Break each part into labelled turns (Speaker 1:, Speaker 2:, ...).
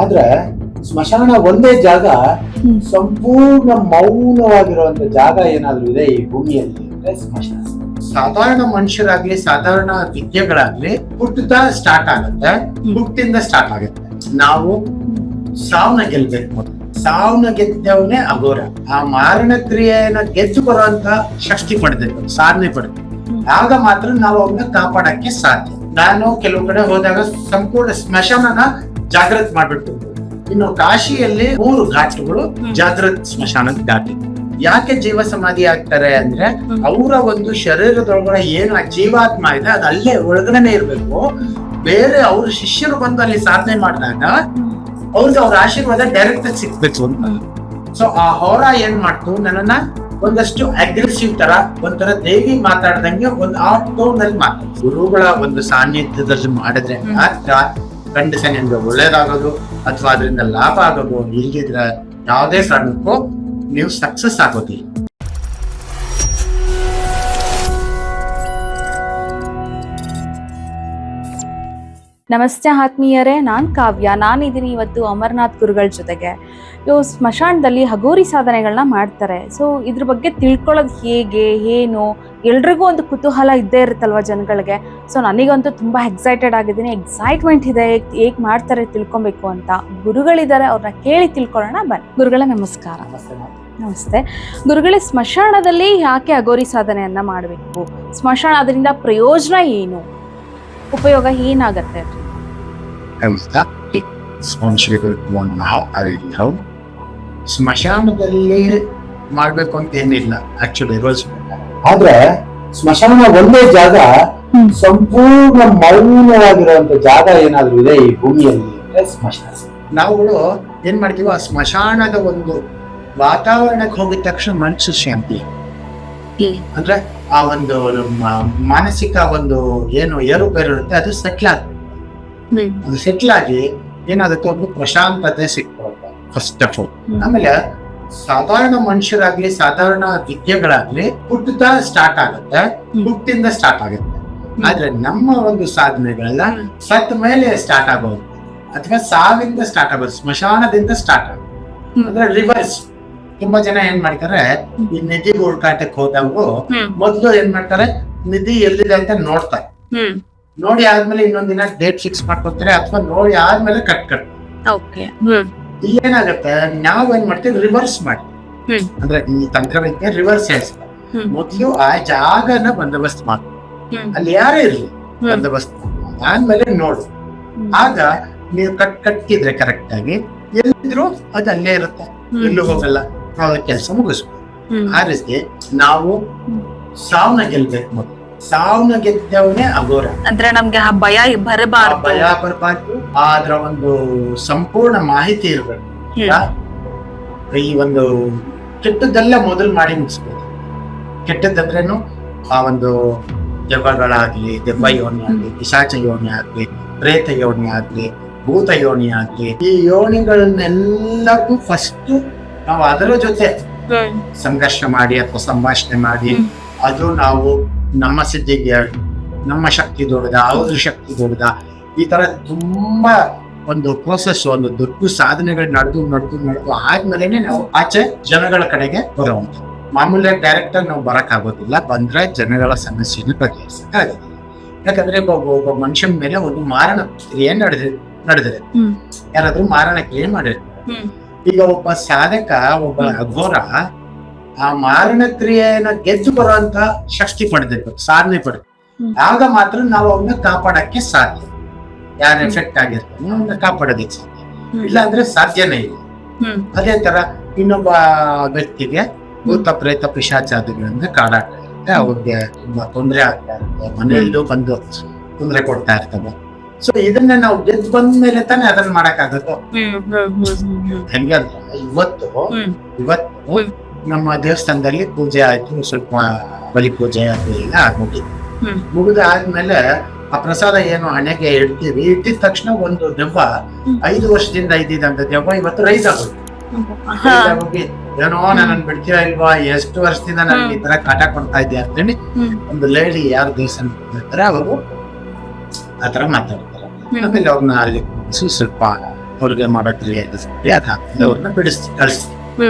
Speaker 1: ಆದ್ರೆ ಸ್ಮಶಾನ ಒಂದೇ ಜಾಗ. ಸಂಪೂರ್ಣ ಮೌನವಾಗಿರುವಂತ ಜಾಗ ಏನಾದ್ರೂ ಇದೆ ಈ ಭೂಮಿಯಲ್ಲಿ ಅಂದ್ರೆ ಸ್ಮಶಾನ? ಸಾಧಾರಣ ಮನುಷ್ಯರಾಗ್ಲಿ ಸಾಧಾರಣ ವಿದ್ಯೆಗಳಾಗ್ಲಿ ಹುಟ್ಟುತ್ತಾ ಸ್ಟಾರ್ಟ್ ಆಗುತ್ತೆ. ಹುಟ್ಟಿಂದ ಸ್ಟಾರ್ಟ್ ಆಗುತ್ತೆ. ನಾವು ಸಾವನ್ನ ಗೆಲ್ಬೇಕು. ಮೊದಲು ಸಾವನ್ನ ಗೆದ್ದವನೇ ಅಘೋರ. ಆ ಮಾರಣ ಕ್ರಿಯೆಯನ್ನ ಗೆದ್ದು ಬರುವಂತ ಶಕ್ತಿ ಪಡೆದಿತ್ತು ಸಾಧನೆ ಪಡೆದ ಆಗ ಮಾತ್ರ ನಾವು ಅವನ್ನ ಕಾಪಾಡಕ್ಕೆ ಸಾಧ್ಯ. ನಾನು ಕೆಲವು ಕಡೆ ಹೋದಾಗ ಸಂಪೂರ್ಣ ಸ್ಮಶಾನನ ಜಾಗೃತ್ ಮಾಡ್ಬಿಟ್ಟು ಇನ್ನು ಕಾಶಿಯಲ್ಲಿ ಮೂರು ಘಾಟ್ಗಳು ಜಾಗೃತ್ ಸ್ಮಶಾನ ಘಾಟಿ. ಯಾಕೆ ಜೀವ ಸಮಾಧಿ ಆಗ್ತಾರೆ ಅಂದ್ರೆ ಅವರ ಒಂದು ಶರೀರದೊಳಗಡೆ ಏನು ಆ ಜೀವಾತ್ಮ ಇದೆ ಅದು ಅಲ್ಲೇ ಒಳಗಡೆನೆ ಇರ್ಬೇಕು. ಬೇರೆ ಅವ್ರ ಶಿಷ್ಯರು ಬಂದು ಅಲ್ಲಿ ಸಾಧನೆ ಮಾಡಿದಾಗ ಅವ್ರಿಗೆ ಅವ್ರ ಆಶೀರ್ವಾದ ಡೈರೆಕ್ಟ್ ಸಿಕ್ಬೇಕು ಅಂತ. ಸೊ ಆ ಹೋರ ಏನ್ ಮಾಡ್ತು? ನನ್ನನ್ನ ಒಂದಷ್ಟು ಅಗ್ರೆಸಿವ್ ತರ ಒಂಥರ ದೇವಿ ಮಾತಾಡ್ದಂಗೆ ಒಂದು ಆ ಟೋನ್ ಅಲ್ಲಿ ಮಾತಾಡ ಗುರುಗಳ ಒಂದು ಸಾನ್ನಿಧ್ಯದಲ್ಲಿ ಮಾಡಿದ್ರೆ ಮಾತ್ರ ಗಂಡಸ ನಿಮ್ಗೆ ಒಳ್ಳೇದಾಗೋದು ಅಥವಾ ಅದರಿಂದ ಲಾಭ ಆಗೋದು ಇಲ್ದಿದ್ರೆ ಯಾವುದೇ ಕಾರಣಕ್ಕೂ ನೀವು ಸಕ್ಸಸ್ ಆಗೋದಿಲ್ಲ.
Speaker 2: ನಮಸ್ತೆ ಆತ್ಮೀಯರೇ, ನಾನು ಕಾವ್ಯ. ನಾನಿದ್ದೀನಿ ಇವತ್ತು ಅಮರ್ನಾಥ್ ಗುರುಗಳ ಜೊತೆಗೆ. ಇವು ಸ್ಮಶಾನದಲ್ಲಿ ಹಗೋರಿ ಸಾಧನೆಗಳನ್ನ ಮಾಡ್ತಾರೆ. ಸೊ ಇದ್ರ ಬಗ್ಗೆ ತಿಳ್ಕೊಳ್ಳೋದು ಹೇಗೆ, ಏನು ಎಲ್ರಿಗೂ ಒಂದು ಕುತೂಹಲ ಇದ್ದೇ ಇರುತ್ತಲ್ವ ಜನಗಳಿಗೆ? ಸೊ ನನಗಂತೂ ತುಂಬ ಎಕ್ಸೈಟೆಡ್ ಆಗಿದ್ದೀನಿ. ಎಕ್ಸೈಟ್ಮೆಂಟ್ ಇದೆ. ಹೇಗೆ ಮಾಡ್ತಾರೆ ತಿಳ್ಕೊಬೇಕು ಅಂತ. ಗುರುಗಳಿದ್ದಾರೆ ಅವ್ರನ್ನ ಕೇಳಿ ತಿಳ್ಕೊಳ್ಳೋಣ. ಬನ್ನಿ. ಗುರುಗಳ ನಮಸ್ಕಾರ. ನಮಸ್ತೆ ಗುರುಗಳೇ ಸ್ಮಶಾನದಲ್ಲಿ ಯಾಕೆ ಅಗೋರಿ ಸಾಧನೆಯನ್ನ ಮಾಡಬೇಕು? ಸ್ಮಶಾನ ಅದರಿಂದ ಪ್ರಯೋಜನ ಏನು? ಉಪಯೋಗ ಏನಾಗತ್ತೆ?
Speaker 1: ಸ್ಮಶಾನದಲ್ಲಿ ಮಾಡಬೇಕು ಅಂತ ಏನಿಲ್ಲ. ಆಕ್ಚುಲಿ ರೂಲ್ಸ್ ಆದ್ರೆ ಸ್ಮಶಾನ ಒಂದೇ ಜಾಗ. ಸಂಪೂರ್ಣ ಮೌನವಾಗಿರುವಂತ ಜಾಗ ಏನಾದ್ರೂ ಇದೆ ಈ ಭೂಮಿಯಲ್ಲಿ ಅಂದ್ರೆ ಸ್ಮಶಾನ. ನಾವುಗಳು ಏನ್ ಮಾಡ್ತೀವಿ ಆ ಸ್ಮಶಾನದ ಒಂದು ವಾತಾವರಣಕ್ಕೆ ಹೋಗಿದ ತಕ್ಷಣ ಮನಸ್ಸು ಶಾಂತಿ. ಅಂದ್ರೆ ಆ ಒಂದು ಮಾನಸಿಕ ಒಂದು ಏನು ಏರುಪೇರು ಇರುತ್ತೆ ಅದು ಸೆಟ್ಲ್ ಆಗುತ್ತೆ. ಅದು ಸೆಟ್ಲ್ ಆಗಿ ಏನಾಗುತ್ತೆ ಒಂದು ಪ್ರಶಾಂತತೆ ಸಿಕ್ಬಿಡುತ್ತೆ ಫಸ್ಟ್ ಆಫ್ ಆಲ್. ಆಮೇಲೆ ಸಾಧಾರಣ ಮನುಷ್ಯರಾಗ್ಲಿ ಸಾಧಾರಣ ವಿದ್ಯೆಗಳಾಗ್ಲಿ ಹುಟ್ಟುತ್ತಾ ಸ್ಟಾರ್ಟ್ ಆಗುತ್ತೆ. ಹುಟ್ಟಿಂದ ಸ್ಟಾರ್ಟ್ ಆಗುತ್ತೆ. ಆದ್ರೆ ನಮ್ಮ ಒಂದು ಸಾಧನೆಗಳೆಲ್ಲ ಸತ್ತ ಮೇಲೆ ಸ್ಟಾರ್ಟ್ ಆಗೋದು. ಅಥವಾ ಸಾವಿಂದ ಸ್ಟಾರ್ಟ್ ಆಗೋದು ಸ್ಮಶಾನದಿಂದ ಸ್ಟಾರ್ಟ್
Speaker 2: ಆಗುತ್ತೆ
Speaker 1: ಅಂದ್ರೆ ರಿವರ್ಸ್ ತುಂಬಾ ಜನ ಏನ್ ಮಾಡ್ತಾರೆ ಈ ನಿಧಿ ಹುಡುಕಾಟಕ್ಕೆ ಹೋದವರು ಮೊದಲು ಏನ್ ಮಾಡ್ತಾರೆ ನಿಧಿ ಎಲ್ಲಿದೆ ಅಂತ ನೋಡ್ತಾರೆ. ನೋಡಿ ಆದ್ಮೇಲೆ ಇನ್ನೊಂದಿನ ದಿನ ಡೇಟ್ ಫಿಕ್ಸ್ ಮಾಡ್ಕೊತಾರೆ ಅಥವಾ ನೋಡಿ ಆದ್ಮೇಲೆ ಕಟ್ ಕಟ್
Speaker 2: ಓಕೆ
Speaker 1: ಏನಾಗುತ್ತೆ? ನಾವ್ ಏನ್ ಮಾಡ್ತೀವಿ? ರಿವರ್ಸ್ ಮಾಡ್ತೀವಿ
Speaker 2: ಹ್ಮ್.
Speaker 1: ಅಂದ್ರೆ ಈ ತಂತ್ರವಿದ್ಯೆ ರಿವರ್ಸ್
Speaker 2: ಹೆಸರು
Speaker 1: ಮೊದಲು ಆ ಜಾಗನ ಬಂದೋಬಸ್ತ್ ಮಾಡಿ. ಅಲ್ಲಿ ಯಾರೇ ಇರ್ಲಿ ಬಂದೋಬಸ್ತ್ ಮಾಡಿ. ಆದ್ಮೇಲೆ ನೋಡು. ಆಗ ನೀವು ಕಟ್ ಕಟ್ಟಿದ್ರೆ ಕರೆಕ್ಟ್ ಆಗಿ ಎಲ್ಲಿದ್ರು ಅದು ಅಲ್ಲೇ ಇರುತ್ತೆ. ಎಲ್ಲೂ ಹೋಗಲ್ಲ. ನಾವು ಕೆಲಸ ಮುಗಿಸ್ಬೋದು ಆ ರೀತಿ ನಾವು ಸಾವನ್ನ ಗೆಲ್ಬೇಕು ಮೊದಲು. ಸಾವನ್ನ ಗೆದ್ದವನೇ ಅಘೋರ.
Speaker 2: ಅಂದ್ರೆ ನಮ್ಗೆ ಆ ಭಯ ಬರಬಾರ್ದು.
Speaker 1: ಭಯ ಬರಬಾರ್ದು. ಅದ್ರ ಒಂದು ಸಂಪೂರ್ಣ ಮಾಹಿತಿ ಇರ್ಬೇಕು. ಈ ಒಂದು ಕೆಟ್ಟದ್ದೆಲ್ಲ ಮೊದಲು ಮಾಡಿ ಮುಗಿಸ್ಬೇಕು. ಕೆಟ್ಟದ್ದಂದ್ರೇನು ಆ ಒಂದು ದೆವ್ವಗಳಾಗ್ಲಿ ದೆವ್ವ ಯೋನಿ ಆಗ್ಲಿ ಪಿಶಾಚ ಯೋನಿ ಆಗ್ಲಿ ಪ್ರೇತ ಯೋನಿ ಆಗ್ಲಿ ಭೂತ ಯೋನಿ ಆಗ್ಲಿ ಈ ಯೋನಿಗಳನ್ನೆಲ್ಲಕ್ಕೂ ಫಸ್ಟ್ ನಾವು ಅದರ ಜೊತೆ ಸಂಘರ್ಷ ಮಾಡಿ ಅಥವಾ ಸಂಭಾಷಣೆ ಮಾಡಿ ಅದು ನಾವು ನಮ್ಮ ಸಿದ್ಧಿಗೆ ನಮ್ಮ ಶಕ್ತಿ ದೊಡ್ಡದ ಅವ್ರ ಶಕ್ತಿ ದೊಡ್ಡದ ಈ ತರ ತುಂಬಾ ಒಂದು ಪ್ರೋಸೆಸ್ ಒಂದು ದೊಡ್ಡ ಸಾಧನೆಗಳು ನಡೆದು ನಡೆದು ನಡೆದು ಆದ್ಮೇಲೆ ನಾವು ಆಚೆ ಜನಗಳ ಕಡೆಗೆ ಬರುವಂತ ಮಾಮೂಲಿ ಡೈರೆಕ್ಟ್ ಆಗಿ ನಾವು ಬರಕ್ ಆಗೋದಿಲ್ಲ ಬಂದ್ರೆ ಜನಗಳ ಸಮಸ್ಯೆನ ಬಗೆಹರಿಸಕ್ ಆಗೋದಿಲ್ಲ ಯಾಕಂದ್ರೆ ಒಬ್ಬ ಒಬ್ಬ ಮನುಷ್ಯನ ಮೇಲೆ ಒಂದು ಮಾರಣ ಕ್ರಿಯೆ ನಡೆದಿದೆ ನಡೆದಿದೆ.
Speaker 2: ಯಾರಾದರೂ
Speaker 1: ಯಾರಾದ್ರೂ ಮಾರಣ ಕ್ರಿಯೆ ಮಾಡಿರ್ತಾರೆ. ಈಗ ಒಬ್ಬ ಸಾಧಕ ಒಬ್ಬ ಅಘೋರ ಆ ಮಾರಣ ಕ್ರಿಯೆಯನ್ನ ಗೆದ್ದು ಬರುವಂತ ಶಕ್ತಿ ಪಡೆದಿರ್ಬೇಕು ಸಾಧನೆ ಪಡೆದು. ಆಗ ಮಾತ್ರ ನಾವು ಅವನ್ನ ಕಾಪಾಡಕ್ಕೆ ಸಾಧ್ಯ. ಯಾರು ಎಫೆಕ್ಟ್ ಆಗಿರ್ತಾನೆ ಅವನ್ನ ಕಾಪಾಡೋದಕ್ಕೆ ಸಾಧ್ಯ. ಇಲ್ಲ ಅಂದ್ರೆ ಸಾಧ್ಯನೇ ಇಲ್ಲ. ಅದೇ ತರ ಇನ್ನೊಬ್ಬ ವ್ಯಕ್ತಿಗೆ ಭೂತ ಪ್ರೇತ ಪಿಶಾಚಾದಿಗಳಿಂದ ಕಾಡಾಟ ಇರುತ್ತೆ ಅವ್ರಿಗೆ ತುಂಬಾ ತೊಂದರೆ ಆಗ್ತಾ ಇರುತ್ತೆ ಮನೆಯಲ್ಲೂ ಬಂದು ತೊಂದರೆ ಕೊಡ್ತಾ ಇರ್ತವೆ ಸೊ ಇದನ್ನ ನಾವು ಗೆದ್ದು ಬಂದ ಮೇಲೆ ತಾನೇ ಅದನ್ನ ಮಾಡಕ್ಕಾಗತ್ತೆ? ಹೆಂಗೆ ಹೆಂಗ ಇವತ್ತು. ಇವತ್ತು. ನಮ್ಮ ದೇವಸ್ಥಾನದಲ್ಲಿ ಪೂಜೆ ಆಯ್ತು ಸ್ವಲ್ಪ ಬಲಿ ಪೂಜೆ ಅದು ಎಲ್ಲ ಮುಗಿತು ಮುಗಿದ ಆದ್ಮೇಲೆ ಆ ಪ್ರಸಾದ ಏನು ಹಣೆಗೆ ಇಡ್ತೀವಿ. ಇಟ್ಟಿದ ತಕ್ಷಣ ಒಂದು ದೆವ್ವ. ಐದು ವರ್ಷದಿಂದ ಇದ್ದಿದ್ದಂತ ದೆವ್ವ ಇವತ್ತು ರೈಸ್ ಆಗೋದು.
Speaker 2: ಹಾ.
Speaker 1: ಏನೋ ನನ್ನ ಬಿಡ್ತೀರಾ ಇಲ್ವಾ? ಎಷ್ಟು ವರ್ಷದಿಂದ ನನ್ಗೆ ಈ ತರ ಕಾಟ ಕೊಡ್ತಾ ಇದ್ದೆ ಅಂತೇಳಿ. ಒಂದು ಲೇಡಿ ಯಾರು ದೇವಸ್ಥಾನ ಇರ್ತಾರೆ ಅವರು ಆತರ ಮಾತಾಡ್ತಾರೆ. ಆಮೇಲೆ ಅವ್ರನ್ನ ಅಲ್ಲಿ ಸ್ವಲ್ಪ ಅವ್ರಿಗೆ ಮಾಡೋ ಕ್ರಿಯೆ ಅವ್ರನ್ನ ಬಿಡಿಸ್ತೀವಿ ಕಳಿಸ್ತೀವಿ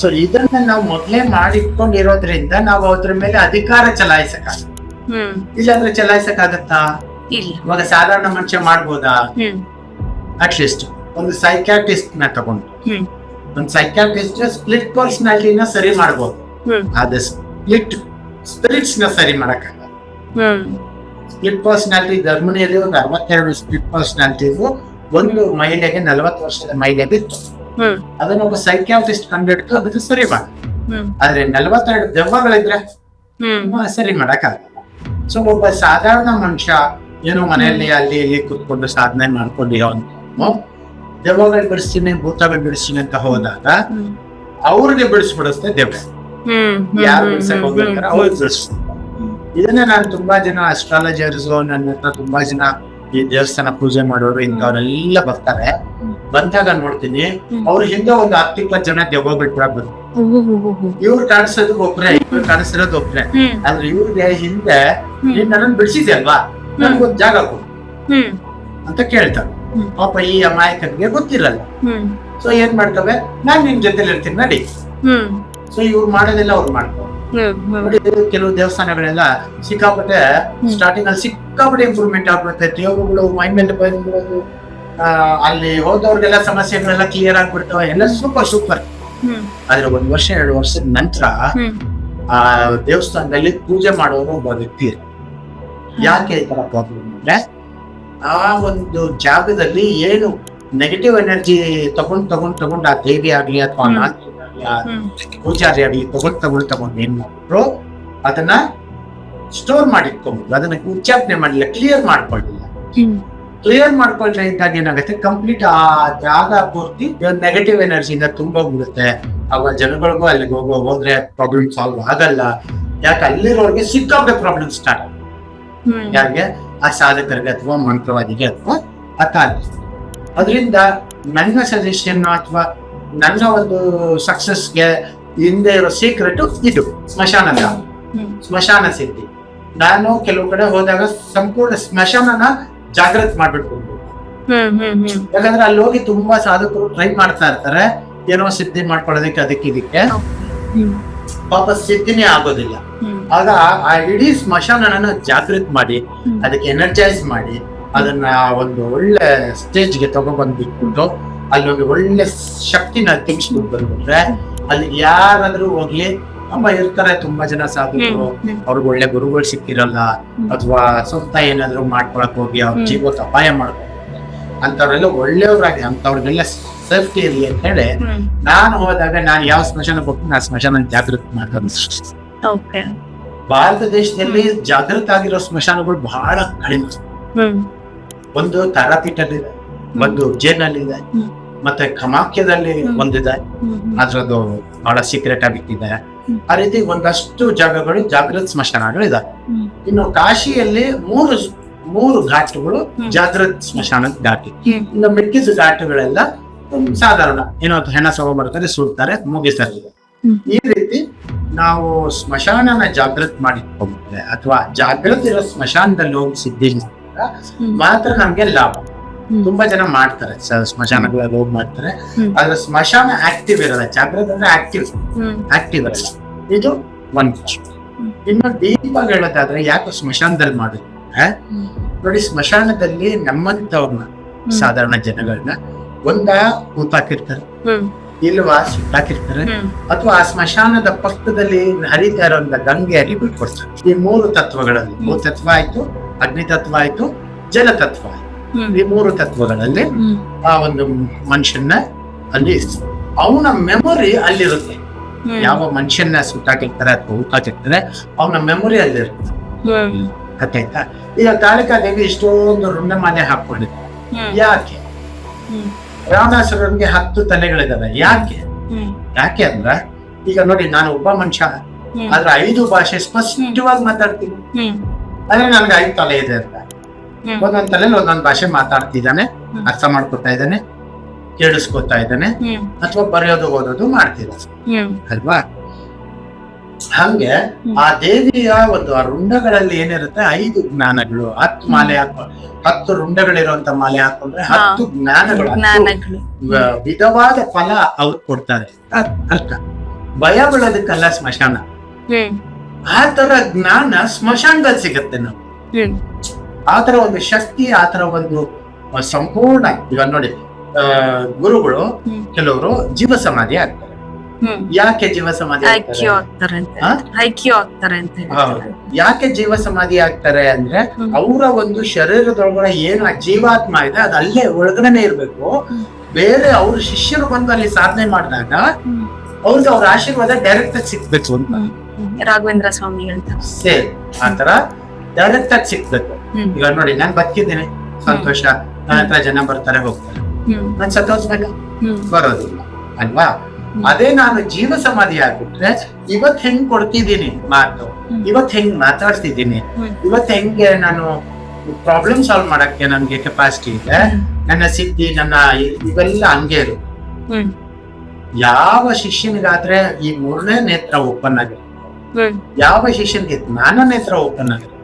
Speaker 1: ಸೊ ಇದನ್ನ ನಾವು ಮೊದಲೇ ಮಾಡಿಟ್ಕೊಂಡಿರೋದ್ರಿಂದ ನಾವು ಅದ್ರ ಮೇಲೆ ಅಧಿಕಾರ
Speaker 2: ಚಲಾಯಿಸಕ್
Speaker 1: ಇಲ್ಲಾಂದ್ರೆ ಚಲಾಯಿಸಕ್ಕಾಗತ್ತಾ?
Speaker 2: ಇಲ್ಲ.
Speaker 1: ಇವಾಗ ಸಾಧಾರಣ ಮನುಷ್ಯ ಮಾಡ್ಬೋದಾ? ಅಟ್ಲೀಸ್ಟ್ ಒಂದು ಸೈಕ್ಯಾಟಿಸ್ಟ್ನ ತಗೊಂಡು. ಒಂದು ಸೈಕ್ಯಾಟಿಸ್ಟ್ ಸ್ಪ್ಲಿಟ್ ಪರ್ಸನಾಲಿಟಿನ ಸರಿ ಮಾಡ್ಬೋದು. ಆದ್ರೆ ಸ್ಪ್ಲಿಟ್ ಸ್ಪಿರಿಟ್ಸ್ನ ಸರಿ ಮಾಡಕ್ಕಾಗಲ್ಲ. ಸ್ಪ್ಲಿಟ್ ಪರ್ಸನಾಲಿಟಿ ಜರ್ಮನಿಯಲ್ಲಿ ಒಂದು ಅರವತ್ತೆರಡು ಸ್ಪ್ಲಿಟ್ ಪರ್ಸನಾಲಿಟಿ ಒಂದು ಮಹಿಳೆಗೆ ನಲವತ್ತು ವರ್ಷದ ಮಹಿಳೆಗೆ ಇತ್ತು ಅದನ್ನ ಒಬ್ಬ ಸೈಕ್ಯಾಟಿಸ್ಟ್ ಕಂಡಿಡ್ತು ಅದಕ್ಕೆ ಸರಿ ಮಾಡಿ. ಆದ್ರೆ ನಲವತ್ತೆರಡು ದೆವ್ವಗಳಿದ್ರೆ ಸರಿ ಮಾಡಕ್ಕಾಗಲ್ಲ. ಸೊ ಒಬ್ಬ ಸಾಧಾರಣ ಮನುಷ್ಯ ಏನೋ ಮನೆಯಲ್ಲಿ ಅಲ್ಲಿ ಇಲ್ಲಿ ಕುತ್ಕೊಂಡು ಸಾಧನೆ ಮಾಡ್ಕೊಂಡು ಅವನು ದೆವ್ವಗಳು ಬಿಡಿಸ್ತೀನಿ ಭೂತಗಳು ಬಿಡಿಸ್ತೀನಿ ಅಂತ ಹೋದಾಗ ಅವ್ರಿಗೆ ಬಿಡಿಸ್ಬಿಡಿಸ್ತೆ ದೆವ್ವ
Speaker 2: ಹ್ಮ್
Speaker 1: ಯಾರು ಬಿಡ್ಸಕ್ ಹೋಗ್ಬೇಕಾರೆ ಅವ್ರು ಬಿಡಿಸ್ತಾರೆ ಇದನ್ನ ನಾನು ತುಂಬಾ ಜನ ಅಸ್ಟ್ರಾಲಜರ್ಸ್ ನನ್ನ ಹತ್ರ ತುಂಬಾ ಜನ ಈ ದೇವಸ್ಥಾನ ಪೂಜೆ ಮಾಡೋರು ಇಂಥವ್ರೆಲ್ಲ ಬರ್ತಾರೆ. ಬಂದಾಗ ನೋಡ್ತೀನಿ ಅವ್ರ ಹಿಂದೆ ಒಂದು ಹತ್ತು ಇಪ್ಪತ್ತು ಜನ ದೆವ್ವಗಳು ಬಂದ್ರು. ಇವ್ರು ಕಾಣಿಸೋದು ಒಬ್ರೆ ಇವ್ರು ಕಾಣಿಸಿರೋದು ಒಬ್ರೆ. ಆದ್ರೆ ಇವ್ರಿಗೆ ಹಿಂದೆ ನೀನ್ ನನ್ನ ಬಿಡಿಸಿದ್ದೆ ಅಲ್ವಾ? ನನ್ಗೊಂದ್ ಜಾಗ ಕೊಡು. ಅಂತ ಕೇಳ್ತಾರೆ. ಪಾಪ ಈ ಅಮಾಯಕನಿಗೆ ಗೊತ್ತಿರಲ್ಲ. ಸೊ ಏನ್ ಮಾಡ್ತವೆ? ನಾನ್ ನಿನ್ ಜೊತೆಲಿ ಇರ್ತೀನಿ ನಡಿ ಸೊ ಇವ್ರು ಮಾಡೋದೆಲ್ಲ ಅವ್ರು ಮಾಡ್ತಾರೆ. ಕೆಲವು ದೇವಸ್ಥಾನಗಳೆಲ್ಲ ಸಿಕ್ಕಾಪಟ್ಟೆ. ಸ್ಟಾರ್ಟಿಂಗ್ ಅಲ್ಲಿ ಸಿಕ್ಕಾಪಟ್ಟೆ ಇಂಪ್ರೂವ್ಮೆಂಟ್ ಆಗ್ಬಿಡುತ್ತೆ. ದೇವರುಗಳು ಮೈಂಡ್ ಮೇಲೆ ಬಂದು ಅಲ್ಲಿ ಹೋದವ್ರಿಗೆಲ್ಲ ಸಮಸ್ಯೆಗಳೆಲ್ಲ ಕ್ಲಿಯರ್ ಆಗ್ಬಿಡ್ತಾವೆ. ಎಲ್ಲ ಸೂಪರ್ ಸೂಪರ್ ಆದ್ರೆ ಒಂದ್ ವರ್ಷ ಎರಡು ವರ್ಷದ ನಂತರ ಆ ದೇವಸ್ಥಾನದಲ್ಲಿ ಪೂಜೆ ಮಾಡೋರು ಒಬ್ಬ ವ್ಯಕ್ತಿ. ಯಾಕೆ ಈ ತರ ಪ್ರಾಬ್ಲಮ್ ಅಂದ್ರೆ ಆ ಒಂದು ಜಾಗದಲ್ಲಿ ಏನು ನೆಗೆಟಿವ್ ಎನರ್ಜಿ ತಗೊಂಡ್ ತಗೊಂಡ್ ತಗೊಂಡ್ ಆ ದೇವಿ ಆಗ್ಲಿ ಅಥವಾ ಪೂಜಾರಿ ಅಡಿ ತಗೊಳ್ತಾ ಉಳ್ತಾ ಬಂದು ಏನ್ ಮಾಡ್ರು ಅದನ್ನ ಸ್ಟೋರ್ ಮಾಡಿಟ್ಕೊಂಡ್ರು ಅದನ್ನ ಉಚ್ಚಾರಣೆ ಮಾಡಲಿಲ್ಲ ಕ್ಲಿಯರ್ ಮಾಡ್ಕೊಳ್ಳಿಲ್ಲ. ಕ್ಲಿಯರ್ ಮಾಡ್ಕೊಂಡ್ರೆ ಇದ್ದಾಗ ಏನಾಗುತ್ತೆ? ಕಂಪ್ಲೀಟ್ ಆ ಜಾಗ ಪೂರ್ತಿ ನೆಗೆಟಿವ್ ಎನರ್ಜಿಯಿಂದ ತುಂಬೋಗ್ಬಿಡುತ್ತೆ ಅವಾಗ ಜನಗಳಿಗೂ ಅಲ್ಲಿಗೆ ಹೋಗೋ ಹೋದ್ರೆ ಪ್ರಾಬ್ಲಮ್ ಸಾಲ್ವ್ ಆಗಲ್ಲ. ಯಾಕೆ? ಅಲ್ಲಿರೋರಿಗೆ ಸಿಕ್ಕಾಪಟ್ಟೆ ಪ್ರಾಬ್ಲಮ್ ಸ್ಟಾರ್ಟ್
Speaker 2: ಆಗುತ್ತೆ.
Speaker 1: ಯಾರಿಗೆ ಆ ಸಾಧಕರಿಗೆ ಅಥವಾ ಮಂತ್ರವಾದಿಗೆ ಅಥವಾ ಅಥ ಅದರಿಂದ ನನ್ನ ಸಜೆಷನ್ ಅಥವಾ ನನ್ನ ಒಂದು ಸಕ್ಸಸ್ಗೆ ಹಿಂದೆ ಇರೋ ಸೀಕ್ರೆಟ್ ಇದು ಸ್ಮಶಾನ ಧಾಮ. ಸ್ಮಶಾನ ಸಿದ್ಧಿ. ನಾನು ಕೆಲವು ಕಡೆ ಹೋದಾಗ ಸಂಪೂರ್ಣ ಸ್ಮಶಾನನ ಜಾಗೃತ ಮಾಡ್ಬಿಟ್ಕೊಂಡು ಯಾಕಂದ್ರೆ ಅಲ್ಲಿ ಹೋಗಿ ತುಂಬಾ ಸಾಧಕರು ಟ್ರೈ ಮಾಡ್ತಾ ಇರ್ತಾರೆ. ಏನೋ ಸಿದ್ಧಿ ಮಾಡ್ಕೊಳ್ಳೋದಕ್ಕೆ ಅದಕ್ಕೆ ಇದಕ್ಕೆ. ಪಾಪ ಸಿದ್ಧಿನೇ ಆಗೋದಿಲ್ಲ. ಆಗ ಆ ಇಡೀ ಸ್ಮಶಾನನ ಜಾಗೃತ ಮಾಡಿ ಅದಕ್ಕೆ ಎನರ್ಜೈಸ್ ಮಾಡಿ ಅದನ್ನ ಒಂದು ಒಳ್ಳೆ ಸ್ಟೇಜ್ಗೆ ತಗೊಬಂದ್ಬಿಟ್ಬಿಟ್ಟು ಅಲ್ಲಿ ಒಳ್ಳೆ ಶಕ್ತಿನ ತುಂಬಿಸ್ಬಿಟ್ಟು ಬಂದ್ಬಿಟ್ರೆ ಅಲ್ಲಿ ಯಾರಾದ್ರೂ ಹೋಗ್ಲಿ ಅಮ್ಮ ಇರ್ತಾರೆ ತುಂಬಾ ಜನ ಸಾಧಕರು ಅವ್ರಿಗೆ ಒಳ್ಳೆ ಗುರುಗಳು ಸಿಕ್ಕಿರಲ್ಲ ಅಥವಾ ಸ್ವಂತ ಏನಾದ್ರು ಮಾಡ್ಕೊಳಕ್ ಹೋಗಿ ಅವ್ರ
Speaker 2: ಜೀವ
Speaker 1: ಜೀವಕ್ಕೆ ಅಪಾಯ ಮಾಡ್ಕೊಂಡು ಅಂತವ್ರೆಲ್ಲ ಒಳ್ಳೆಯವ್ರಾಗಿ ಅಂತವ್ರಿಗೆಲ್ಲ ಸೇಫ್ಟಿ ಇರಲಿ ಅಂತ ಹೇಳಿ ನಾನು ಹೋದಾಗ ನಾನು ಯಾವ ಸ್ಮಶಾನಕ್ಕೆ ಹೋಗ್ತೀನಿ ಆ ಸ್ಮಶಾನ ಜಾಗೃತಿ ಮಾಡ್ಕೊಂಡು ಭಾರತ ದೇಶದಲ್ಲಿ ಜಾಗೃತ ಆಗಿರೋ ಸ್ಮಶಾನಗಳು ಬಹಳ ಕಡಿಮೆ. ಒಂದು ತಾರಾಪೀಠಲ್ಲಿದೆ ಉಜ್ಜೇನಲ್ಲಿದೆ
Speaker 2: ಹ್ಮ್.
Speaker 1: ಮತ್ತೆ
Speaker 2: ಕಮಾಖ್ಯದಲ್ಲಿ
Speaker 1: ಒಂದಿದೆ. ಅದರದ್ದು ಬಹಳ ಸೀಕ್ರೆಟ್ ಆಗಿಟ್ಟಿದೆ
Speaker 2: ಬಿಟ್ಟಿದೆ.
Speaker 1: ಆ ರೀತಿ ಒಂದಷ್ಟು ಜಾಗಗಳು ಜಾಗೃತ ಸ್ಮಶಾನಗಳು
Speaker 2: ಇದೆ.
Speaker 1: ಇನ್ನು ಕಾಶಿಯಲ್ಲಿ ಮೂರು ಮೂರು ಘಾಟ್ಗಳು ಜಾಗೃತ್ ಸ್ಮಶಾನ ಘಾಟಿ. ಇನ್ನು ಮಿಕ್ಕಿದ ಘಾಟ್ಗಳೆಲ್ಲ ಸಾಧಾರಣ. ಏನೋ ಹೆಣ ಬರ್ತಾರೆ ಸುಡ್ತಾರೆ ಮುಗಿಸ್ತಾರೆ. ಈ ರೀತಿ ನಾವು ಸ್ಮಶಾನನ ಜಾಗೃತ ಮಾಡಿಟ್ಕೊಂಡ್ರೆ ಅಥವಾ ಜಾಗೃತ ಇರೋ ಸ್ಮಶಾನದಲ್ಲಿ ಹೋಗಿ ಸಿದ್ಧಿ ಮಾತ್ರ ನಮ್ಗೆ ಲಾಭ. ತುಂಬಾ ಜನ ಮಾಡ್ತಾರೆ ಸ್ಮಶಾನಗಳಲ್ಲಿ ಹೋಗಿ ಮಾಡ್ತಾರೆ. ಆದ್ರೆ ಸ್ಮಶಾನ ಆಕ್ಟಿವ್ ಇರಲ್ಲ ಜಾಗ್ರತೆ ಅಂದ್ರೆ ಆಕ್ಟಿವ್ ಆಕ್ಟಿವ್ ಇರಲ್ಲ ಇದು ಒಂದು. ಇನ್ನು ದೀಪ ಹೇಳೋದಾದ್ರೆ ಯಾಕೆ ಸ್ಮಶಾನದಲ್ಲಿ ಮಾಡಿದ್ರೆ ನೋಡಿ ಸ್ಮಶಾನದಲ್ಲಿ ನಮ್ಮಂತವ್ರನ್ನ ಸಾಧಾರಣ ಜನಗಳನ್ನ ಒಂದ
Speaker 2: ಕೂತಾಕಿರ್ತಾರೆ
Speaker 1: ಇಲ್ವಾ ಸುಟ್ಟಾಕಿರ್ತಾರೆ ಅಥವಾ ಆ ಸ್ಮಶಾನದ ಪಕ್ಕದಲ್ಲಿ ಹರಿತಾ ಗಂಗೆ ಗಂಗೆಯಲ್ಲಿ ಬಿಟ್ಕೊಡ್ತಾರೆ. ಈ ಮೂರು ತತ್ವಗಳಲ್ಲಿ. ಭೂತತ್ವ ಆಯ್ತು ಅಗ್ನಿ ತತ್ವ ಆಯ್ತು ಜಲತತ್ವ ಆಯ್ತು. ಈ ಮೂರು ತತ್ವಗಳಲ್ಲಿ ಆ ಒಂದು ಮನುಷ್ಯನ ಅಲ್ಲಿ ಅವನ ಮೆಮೊರಿ ಅಲ್ಲಿರುತ್ತೆ. ಯಾವ ಮನುಷ್ಯನ ಸುತ್ತಾಕಿರ್ತಾರೆ ಅಥವಾ ಊಟಾಕಿರ್ತಾರೆ ಅವನ ಮೆಮೊರಿ ಅಲ್ಲಿರುತ್ತೆ.
Speaker 2: ಕತೆ
Speaker 1: ಆಯ್ತಾ? ಈಗ ಕಾಳಿಕಾ ದೇವಿ ಇಷ್ಟೊಂದು ರುಂಡಮಾಲೆ ಹಾಕೊಂಡಿದ್ದೆ ಯಾಕೆ?
Speaker 2: ಹ್ಮ್.
Speaker 1: ರಾವಣಾಸುರನಿಗೆ ಹತ್ತು ತಲೆಗಳಿದಾವೆ. ಯಾಕೆ? ಯಾಕೆ ಅಂದ್ರ ಈಗ ನೋಡಿ ನಾನು ಒಬ್ಬ ಮನುಷ್ಯ ಆದ್ರೆ ಐದು ಭಾಷೆ ಸ್ಪಷ್ಟವಾಗಿ ಮಾತಾಡ್ತೀನಿ.
Speaker 2: ಅಂದ್ರೆ
Speaker 1: ಆದ್ರೆ ನನ್ಗೆ ಐದು ತಲೆ ಇದೆ ಅಂತ. ಒಂದೊಂದ್ ತಲೆಯಲ್ಲಿ ಒಂದೊಂದ್ ಭಾಷೆ ಮಾತಾಡ್ತಿದ್ದಾನೆ. ಅರ್ಥ ಮಾಡ್ಕೊತಾ ಇದ್ದಾನೆ ಕೇಳಿಸ್ಕೊತಾ ಇದ್ದಾನೆ ಅಥವಾ ಬರೆಯೋದು ಓದೋದು ಮಾಡ್ತಿದ್ದಾನೆ ಅಲ್ವಾ? ಹಂಗೆ ಆ ದೇವಿಯ ಒಂದು ಆ ರುಂಡಗಳಲ್ಲಿ ಏನಿರುತ್ತೆ ಐದು ಜ್ಞಾನಗಳು ಹತ್ತು ಮಾಲೆ ಹಾಕೊ ಹತ್ತು ರುಂಡಗಳಿರುವಂತ ಮಾಲೆ ಹಾಕೊಂಡ್ರೆ ಹತ್ತು ಜ್ಞಾನಗಳು ವಿಧವಾದ ಫಲ ಅವ್ರು ಕೊಡ್ತಾರೆ. ಅರ್ಥ. ಭಯ ಬೀಳೋದಕ್ಕಲ್ಲ ಸ್ಮಶಾನ. ಆ ತರ ಜ್ಞಾನ ಸ್ಮಶಾನದಲ್ಲಿ ಸಿಗತ್ತೆ ನಾವು
Speaker 2: ಹ್ಮ್
Speaker 1: ಆ ತರ ಒಂದು ಶಕ್ತಿ ಆತರ ತರ ಒಂದು ಸಂಪೂರ್ಣ ಈಗ ನೋಡಿ ಗುರುಗಳು ಕೆಲವರು ಜೀವ ಸಮಾಧಿ ಆಗ್ತಾರೆ? ಯಾಕೆ ಜೀವ ಸಮಾಧಿ. ಯಾಕೆ ಜೀವ ಸಮಾಧಿ ಆಗ್ತಾರೆ ಅಂದ್ರೆ. ಅವರ ಒಂದು ಶರೀರದೊಳಗಡೆ ಏನ ಜೀವಾತ್ಮ ಇದೆ ಅದು ಅಲ್ಲೇ ಒಳಗಡೆನೆ ಇರ್ಬೇಕು. ಬೇರೆ ಅವ್ರ ಶಿಷ್ಯರು ಬಂದು ಅಲ್ಲಿ ಸಾಧನೆ ಮಾಡಿದಾಗ. ಅವ್ರಿಗೆ ಅವ್ರ ಆಶೀರ್ವಾದ ಡೈರೆಕ್ಟ್ ಆಗಿ ಸಿಗ್ಬೇಕು ಅಂತ.
Speaker 2: ರಾಘವೇಂದ್ರ ಸ್ವಾಮಿ ಹೇಳ್ತಾರೆ
Speaker 1: ಆತರ ಡೈರೆಕ್ಟ್ ಆಗಿ ಸಿಗ್ಬೇಕು. ಈಗ ನೋಡಿ ನಾನ್ ಬದುಕಿದ್ದೇನೆ. ಸಂತೋಷ. ನನ್ನ ಹತ್ರ ಜನ ಬರ್ತಾರೆ ಹೋಗ್ತಾರೆ. ನಾನ್ ಸಂತೋಷ
Speaker 2: ಹ್ಮ್.
Speaker 1: ಬರೋದಿಲ್ಲ. ಅಲ್ವಾ? ಅದೇ ನಾನು ಜೀವ ಸಮಾಧಿ ಆಗ್ಬಿಟ್ರೆ ಇವತ್ ಹೆಂಗ್ ಕೊಡ್ತಿದ್ದೀನಿ ಮಾತು. ಇವತ್ ಹೆಂಗ್ ಮಾತಾಡ್ತಿದ್ದೀನಿ. ಇವತ್ ಹೆಂಗೆ ನಾನು ಪ್ರಾಬ್ಲಮ್ ಸಾಲ್ವ್ ಮಾಡಕ್ಕೆ ನನ್ಗೆ ಕೆಪಾಸಿಟಿ ಇದೆ? ನನ್ನ ಸಿದ್ಧಿ ನನ್ನ ಇವೆಲ್ಲ ಹಂಗೆ ಇರು ಯಾವ ಶಿಷ್ಯನಿಗಾದ್ರೆ ಈ ಮೂರನೇ ನೇತ್ರ ಓಪನ್ ಆಗಿದೆ ಯಾವ ಶಿಷ್ಯನಿಗೆ ಜ್ಞಾನ ನೇತ್ರ ಓಪನ್ ಆಗಿದೆ